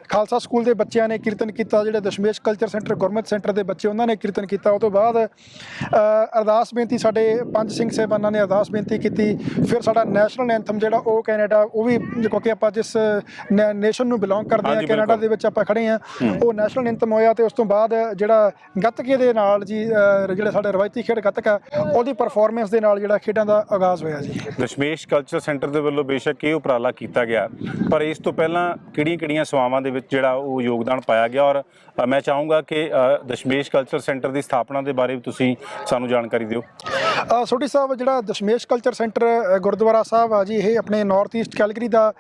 ਖਾਲਸਾ ਸਕੂਲ ਦੇ ਬੱਚਿਆਂ ਨੇ ਕੀਰਤਨ ਕੀਤਾ ਜਿਹੜੇ Dashmesh culture centre Gurmat centre ਦੇ ਬੱਚੇ ਉਹਨਾਂ ਨੇ ਕੀਰਤਨ ਕੀਤਾ। ਉਹ ਤੋਂ ਬਾਅਦ ਅਰਦਾਸ ਬੇਨਤੀ ਸਾਡੇ ਪੰਜ ਸਿੰਘ ਸਾਹਿਬਾਨਾਂ ਨੇ ਅਰਦਾਸ ਬੇਨਤੀ ਕੀਤੀ। ਫਿਰ ਸਾਡਾ ਨੈਸ਼ਨਲ ਐਂਥਮ ਜਿਹੜਾ ਉਹ ਕੈਨੇਡਾ ਉਹ ਵੀ ਕਿਉਂਕਿ ਆਪਾਂ ਜਿਸ ਨੇਸ਼ਨ ਨੂੰ ਬਿਲੋਂਗ ਕਰਦੇ ਆ ਕੈਨੇਡਾ। ਦੇ ਵਿੱਚ ਆਪਾਂ ਖੜੇ ਆ। ਉਹ ਨੈਸ਼ਨਲ ਐਂਥਮ ਹੋਇਆ ਤੇ ਉਸ ਤੋਂ ਬਾਅਦ ਜਿਹੜਾ ਗੱਤਕੇ ਦੇ ਨਾਲ ਜੀ ਜਿਹੜੇ ਸਾਡੇ ਰਵਾਇਤੀ ਖੇਡ ਗੱਤਕਾ ਉਹਦੀ ਪਰਫਾਰਮੈਂਸ ਦੇ ਨਾਲ ਜਿਹੜਾ ਖੇਡਾਂ ਦਾ ਆਗਾਜ਼ ਹੋਇਆ ਜੀ। ਦਸ਼ਮੇਸ਼ ਕਲਚਰ ਸੈਂਟਰ ਦੇ ਵੱਲੋਂ ਬੇਸ਼ੱਕ ਇਹ ਉਪਰਾਲਾ ਕੀਤਾ ਗਿਆ। ਪਰ ਇਸ ਤੋਂ ਪਹਿਲਾਂ ਕਿਹੜੀਆਂ-ਕਿਹੜੀਆਂ ਸੇਵਾਵਾਂ ਦੇ ਵਿੱਚ ਜਿਹੜਾ ਉਹ ਯੋਗਦਾਨ ਪਾਇਆ ਗਿਆ? ਔਰ ਮੈਂ ਚਾਹੂੰਗਾ ਕਿ ਦਸ਼ਮੇਸ਼ ਕਲਚਰ ਸੈਂਟਰ ਦੀ ਸਥਾਪਨਾ ਦੇ ਬਾਰੇ ਵੀ ਤੁਸੀਂ ਸਾਨੂੰ ਜਾਣਕਾਰੀ ਦਿਓ। ਸੋਢੀ ਸਾਹਿਬ ਜਿਹੜਾ ਦਸ਼ਮੇਸ਼ ਕਲਚਰ ਸੈਂਟਰ ਗੁਰਦੁਆਰਾ ਸਾਹਿਬ ਆ ਜੀ ਇਹ ਆਪਣੇ ਨਾਰਥ ਈਸਟ ਕੈਲਗਰੀ ਦਾ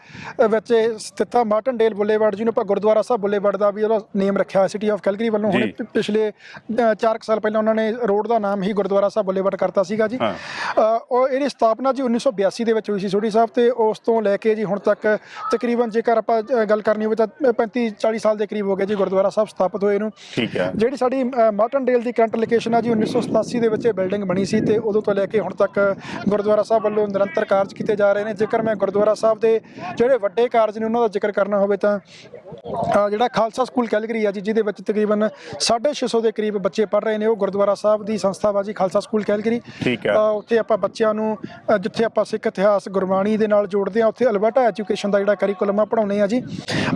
ਵਿੱਚ ਸਥਿਤ ਆ। ਮਾਰਟਨ ਡੇਲ ਬੁੱਲੇਵਾਰਡ ਜਿਹਨੂੰ ਆਪਾਂ ਗੁਰਦੁਆਰਾ ਸਾਹਿਬ ਬੁੱਲੇਵਾਰਡ ਦਾ ਵੀ ਉਹਦਾ ਨੇਮ ਰੱਖਿਆ ਸਿਟੀ ਆਫ ਕੈਲਗਰੀ ਵੱਲੋਂ। ਹੁਣ ਜੀ। ਪਿਛਲੇ 4 ਸਾਲ ਪਹਿਲਾਂ ਉਹਨਾਂ ਨੇ ਰੋਡ ਦਾ ਨਾਮ ਹੀ ਗੁਰਦੁਆਰਾ ਸਾਹਿਬ ਬੁੱਲੇਵਾਰਡ ਕਰਤਾ ਸੀਗਾ ਜੀ। ਉਹ ਇਹਦੀ ਸਥਾਪਨਾ ਜੀ 1982 ਦੇ ਵਿੱਚ ਹੋਈ ਸੀ ਸੋਢੀ ਸਾਹਿਬ ਤੇ ਉਸ ਤੋਂ ਲੈ ਕੇ ਜੀ ਹੁਣ ਤੱਕ ਤਕਰੀਬਨ ਜੇਕਰ ਆਪਾਂ ਗੱਲ ਕਰਨੀ ਹੋਵੇ ਤਾਂ 35 40 ਸਾਲ ਦੇ ਕਰੀਬ ਹੋ ਗਏ ਜੀ ਗੁਰਦੁਆਰਾ ਸਾਹਿਬ ਸਥਾਪਿਤ ਹੋਏ ਨੂੰ। ਠੀਕ ਹੈ। ਜਿਹੜੀ ਸਾਡੀ ਅ, ਮਾਰਟਨ ਡੇਲ ਦੀ ਕਰੰਟ ਲੋਕੇਸ਼ਨ ਆ ਜੀ 1987 ਦੇ ਵਿੱਚ ਇਹ ਬਿਲਡਿੰਗ ਬਣੀ ਸੀ ਤੇ ਉਦੋਂ ਤੋਂ ਲੈ ਕੇ ਹੁਣ ਤੱਕ ਗੁਰਦੁਆਰਾ ਸਾਹਿਬ ਵੱਲੋਂ ਨਿਰੰਤਰ ਕਾਰਜ ਕੀਤੇ ਜਾ ਰਹੇ ਨੇ। ਜੇਕਰ ਮੈਂ ਗੁਰਦੁਆਰਾ ਸਾਹਿਬ ਦੇ ਜਿਹੜੇ ਵੱਡੇ ਕਾਰਜ ਨੇ ਉਹਨਾਂ ਦਾ ਜ਼ਿਕਰ ਕਰਨਾ ਹੋਵੇ ਤਾਂ ਅ, ਜਿਹੜਾ ਖਾਲਸਾ ਸਕੂਲ ਕੈਲਗਰੀ ਆ ਜੀ ਜਿਹਦੇ ਵਿੱਚ ਤਕਰੀਬਨ 650 ਦੇ ਕਰੀਬ ਬੱਚੇ ਪੜ ਰਹੇ ਨੇ ਉਹ ਗੁਰਦੁਆਰਾ ਸਾਹਿਬ ਦੀ ਸੰਸਥਾ ਵਾ ਜੀ ਖਾਲਸਾ ਸਕੂਲ ਕੈਲਗਰੀ ਠੀਕ ਹੈ। ਅ, ਉੱਥੇ ਆਪਾਂ ਬੱਚਿਆਂ ਨੂੰ ਜਿੱਥੇ ਆਪਾਂ ਸਿੱਖ ਇਤਿਹਾਸ ਗੁਰਬਾਣੀ ਦੇ ਨਾਲ ਜੋੜਦੇ ਆ ਉੱਥੇ ਅਲਬਰਟਾ ਐਜੂਕੇਸ਼ਨ ਦਾ ਜਿਹੜਾ ਕਰਿਕੂਲਮ ਆ ਪੜਾਉਨੇ ਆ ਜੀ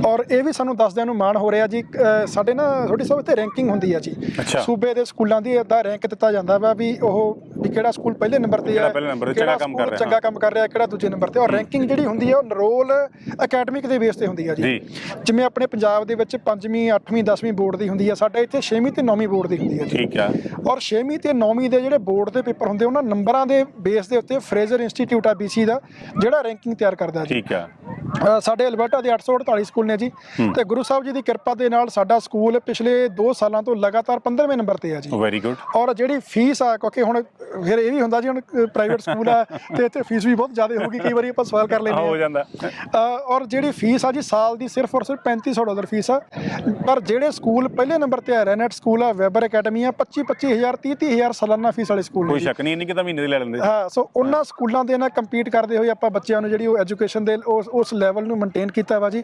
ਔਰ ਇਹ ਵੀ ਸਾਨੂੰ ਦੱਸਦਿਆਂ ਨੂੰ ਮਾਣ ਹੋ ਰਿਹਾ ਜੀ ਸਾਡੇ ਨਾ ਛੋਟੀ ਸਾਹਿਬ ਇੱਥੇ ਰੈਂਕਿੰਗ ਹੁੰਦੀ ਆ ਜੀ। ਸੂਬੇ ਦੇ ਸਕੂਲਾਂ ਦੀ ਦਾ ਰੈਂਕ ਦਿੱਤਾ ਜਾਂਦਾ ਵਾ ਵੀ ਉਹ ਵੀ ਕਿਹੜਾ ਸਕੂਲ ਪਹਿਲੇ ਨੰਬਰ ਤੇ ਆ ਤੇ ਕਿਹੜਾ ਚੰਗਾ ਕੰਮ ਕਰ ਰਿਹਾ, ਚੰਗਾ ਹਾਂ। ਕੰਮ ਕਰ ਰਿਹਾ ਕਿਹੜਾ ਦੂਜੇ ਨੰਬਰ ਤੇ ਔਰ ਰੈਂਕਿੰਗ ਜਿਹੜੀ ਹੁੰਦੀ ਆ ਉਹ ਰੋਲ ਅਕੈਡਮਿਕ ਦੇ ਬੇਸ ਤੇ ਹੁੰਦੀ ਆ ਜੀ ਜੀ। ਜਿਵੇਂ ਆਪਣੇ ਪੰਜਾਬ ਦੇ ਵਿੱਚ 5ਵੀਂ 8ਵੀਂ 10ਵੀਂ ਬੋਰਡ ਦੀ ਹੁੰਦੀ ਆ ਸਾਡੇ ਇੱਥੇ 6ਵੀਂ ਤੇ 9ਵੀਂ ਬੋਰਡ ਦੀ ਹੁੰਦੀ ਆ ਜੀ। ਠੀਕ ਹੈ ਔਰ 6ਵੀਂ ਤੇ 9ਵੀਂ ਦੇ ਜਿਹੜੇ ਬੋਰਡ ਦੇ ਪੇਪਰ ਹੁੰਦੇ ਉਹਨਾਂ ਨੰਬਰਾਂ ਦੇ ਬੇਸ ਦੇ ਉੱਤੇ ਫਰੇਜ਼ਰ ਇੰਸਟੀਚਿਊਟ ਆ BC ਦਾ ਜਿਹੜਾ ਰੈਂਕਿੰਗ ਤਿਆਰ ਕਰਦਾ ਜੀ। ਠੀਕ ਹੈ ਸਾਡੇ ਅਲਬਰਟਾ ਦੇ 848 ਸਕੂਲ ਨੇ ਜੀ ਤੇ ਗੁਰੂ ਸਾਹਿਬ ਜੀ ਦੀ ਕਿਰਪਾ ਦੇ ਨਾਲ ਸਾਡਾ ਸਕੂਲ ਪਿਛਲੇ 2 ਸਾਲਾਂ ਤੋਂ ਲਗਾਤਾਰ 15ਵੇਂ ਨੰਬਰ ਤੇ ਆ ਜੀ। ਵੈਰੀ ਗੁੱਡ ਔਰ ਜਿਹੜੀ ਫੀਸ ਆ ਕਿਉਂਕਿ ਹੁਣ ਫਿਰ ਇਹ ਵੀ ਹੁੰਦਾ ਜੀ ਹੁਣ ਪ੍ਰਾਈਵੇਟ ਸਕੂਲ ਆ ਤੇ ਇੱਥੇ ਫੀਸ ਵੀ ਬਹੁਤ ਜ਼ਿਆਦਾ ਹੋਊਗੀ ਕਈ ਵਾਰੀ ਆਪਾਂ ਸਵਾਲ ਕਰ ਲੈਂਦੇ ਹੋ ਆ ਜਾਂਦਾ। ਔਰ ਜਿਹੜੀ ਫੀਸ ਆ ਜੀ ਸਾਲ ਦੀ ਸਿਰਫ ਔਰ ਸਿਰਫ 3500 ਡਾਲਰ ਫੀਸ ਆ। ਪਰ ਜਿਹੜੇ ਸਕੂਲ ਪਹਿਲੇ ਨੰਬਰ ਤੇ ਆ ਰੈਨਟ ਸਕੂਲ ਆ ਵੈਬਰ ਅਕੈਡਮੀ ਆ 25 25000 30 30000 ਸਾਲਾਨਾ ਫੀਸ ਵਾਲੇ ਸਕੂਲ ਨੇ ਕੋਈ। ਸ਼ੱਕ ਨਹੀਂ ਇੰਨੀ ਕਿ ਤਾਂ ਮਹੀਨੇ ਦੀ ਲੈ ਲੈਂਦੇ ਹਾਂ ਸੋ ਉਹਨਾਂ ਸਕੂਲਾਂ ਦੇ ਨਾਲ ਕੰਪੀਟ ਕਰਦੇ ਹੋਏ ਆਪਾਂ ਬੱਚਿਆਂ ਨੂੰ ਜਿਹੜੀ ਉਹ ਐਜੂਕੇਸ਼ਨ ਦੇ ਉਸ ਉਸ ਲੈਵਲ ਨੂੰ ਮੇਨਟੇਨ ਕੀਤਾ ਵਾ ਜੀ।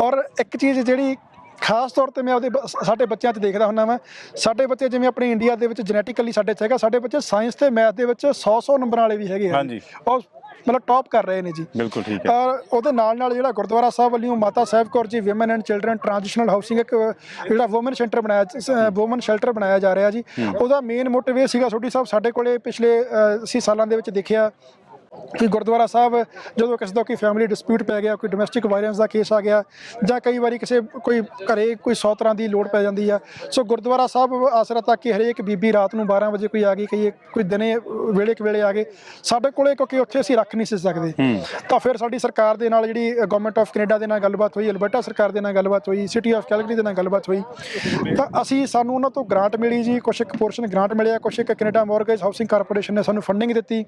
ਔਰ ਇੱਕ ਚੀਜ਼ ਜਿਹੜੀ ਖਾਸ ਤੌਰ ਤੇ ਮੈਂ ਆਪਦੇ ਸਾਡੇ ਬੱਚਿਆਂ 'ਚ ਦੇਖਦਾ ਹੁੰਦਾ ਵਾਂ। ਸਾਡੇ ਬੱਚੇ ਜਿਵੇਂ ਆਪਣੇ ਇੰਡੀਆ ਦੇ ਵਿੱਚ ਜੈਨੇਟਿਕਲੀ ਸਾਡੇ 'ਚ ਹੈਗਾ ਸਾਡੇ ਬੱਚੇ ਸਾਇੰਸ ਤੇ ਮੈਥ ਦੇ ਵਿੱਚ 100 100 ਨੰਬਰਾਂ ਵਾਲੇ ਵੀ ਹੈਗੇ ਆ ਹਾਂਜੀ। ਉਹ ਮਤਲਬ ਟੌਪ ਕਰ ਰਹੇ ਨੇ ਜੀ। ਬਿਲਕੁਲ ਠੀਕ ਹੈ। ਔਰ ਉਹਦੇ ਨਾਲ ਨਾਲ ਜਿਹੜਾ ਗੁਰਦੁਆਰਾ ਸਾਹਿਬ ਵੱਲੋਂ Mata Sahib Kaur ji women and children transitional housing ਇੱਕ ਜਿਹੜਾ ਔਮਨ ਸੈਂਟਰ ਬਣਾਇਆ ਔਮਨ ਸ਼ੈਲਟਰ ਬਣਾਇਆ ਜਾ ਰਿਹਾ ਜੀ। ਉਹਦਾ ਮੇਨ ਮੋਟਿਵ ਇਹ ਸੀਗਾ ਛੋਟੀ ਸਾਹਿਬ ਸਾਡੇ ਕੋਲੇ ਪਿਛਲੇ ਅ, ਅਸੀਂ ਸਾਲਾਂ ਦੇ ਵਿੱਚ ਦੇਖਿਆ। ਕਿ ਗੁਰਦੁਆਰਾ ਸਾਹਿਬ ਜਦੋਂ ਕਿਸੇ ਦਾ ਕੋਈ ਫੈਮਿਲੀ ਡਿਸਪਿਊਟ ਪੈ ਗਿਆ ਕੋਈ ਡੋਮੈਸਟਿਕ ਵਾਇਲੈਂਸ ਦਾ ਕੇਸ ਆ ਗਿਆ ਜਾਂ ਕਈ ਵਾਰੀ ਕਿਸੇ ਕੋਈ ਘਰੇ ਕੋਈ 100 ਤਰ੍ਹਾਂ ਦੀ ਲੋੜ ਪੈ ਜਾਂਦੀ ਆ ਸੋ ਗੁਰਦੁਆਰਾ ਸਾਹਿਬ ਆਸਰਾ ਤੱਕ ਕਿ ਹਰੇਕ ਬੀਬੀ ਰਾਤ ਨੂੰ 12 ਵਜੇ ਕੋਈ ਆ ਗਈ ਕਈ ਕੋਈ ਦਿਨੇ ਵੇਲੇ ਕੁ ਵੇਲੇ ਆ ਗਏ ਸਾਡੇ ਕੋਲੇ ਕਿਉਂਕਿ ਉੱਥੇ ਅਸੀਂ ਰੱਖ ਨਹੀਂ ਸੀ ਸਕਦੇ। ਤਾਂ ਫਿਰ ਸਾਡੀ ਸਰਕਾਰ ਦੇ ਨਾਲ ਜਿਹੜੀ ਗਵਰਨਮੈਂਟ ਆਫ ਕੈਨੇਡਾ ਦੇ ਨਾਲ ਗੱਲਬਾਤ ਹੋਈ ਅਲਬਰਟਾ ਸਰਕਾਰ ਦੇ ਨਾਲ ਗੱਲਬਾਤ ਹੋਈ ਸਿਟੀ ਆਫ ਕੈਲਗਰੀ ਦੇ ਨਾਲ ਗੱਲਬਾਤ ਹੋਈ ਤਾਂ ਅਸੀਂ ਸਾਨੂੰ ਉਹਨਾਂ ਤੋਂ ਗ੍ਰਾਂਟ ਮਿਲੀ ਜੀ ਕੁਛ ਇੱਕ ਪੋਰਸ਼ਨ ਗ੍ਰਾਂਟ ਮਿਲਿਆ ਕੁਛ ਇੱਕ ਕੈਨੇਡਾ ਮਾਰਗੇਜ ਹਾਊਸਿੰਗ ਕਾਰਪੋਰੇਸ਼ਨ ਨੇ ਸਾਨੂੰ ਫੰਡਿੰਗ ਦਿੱਤੀ।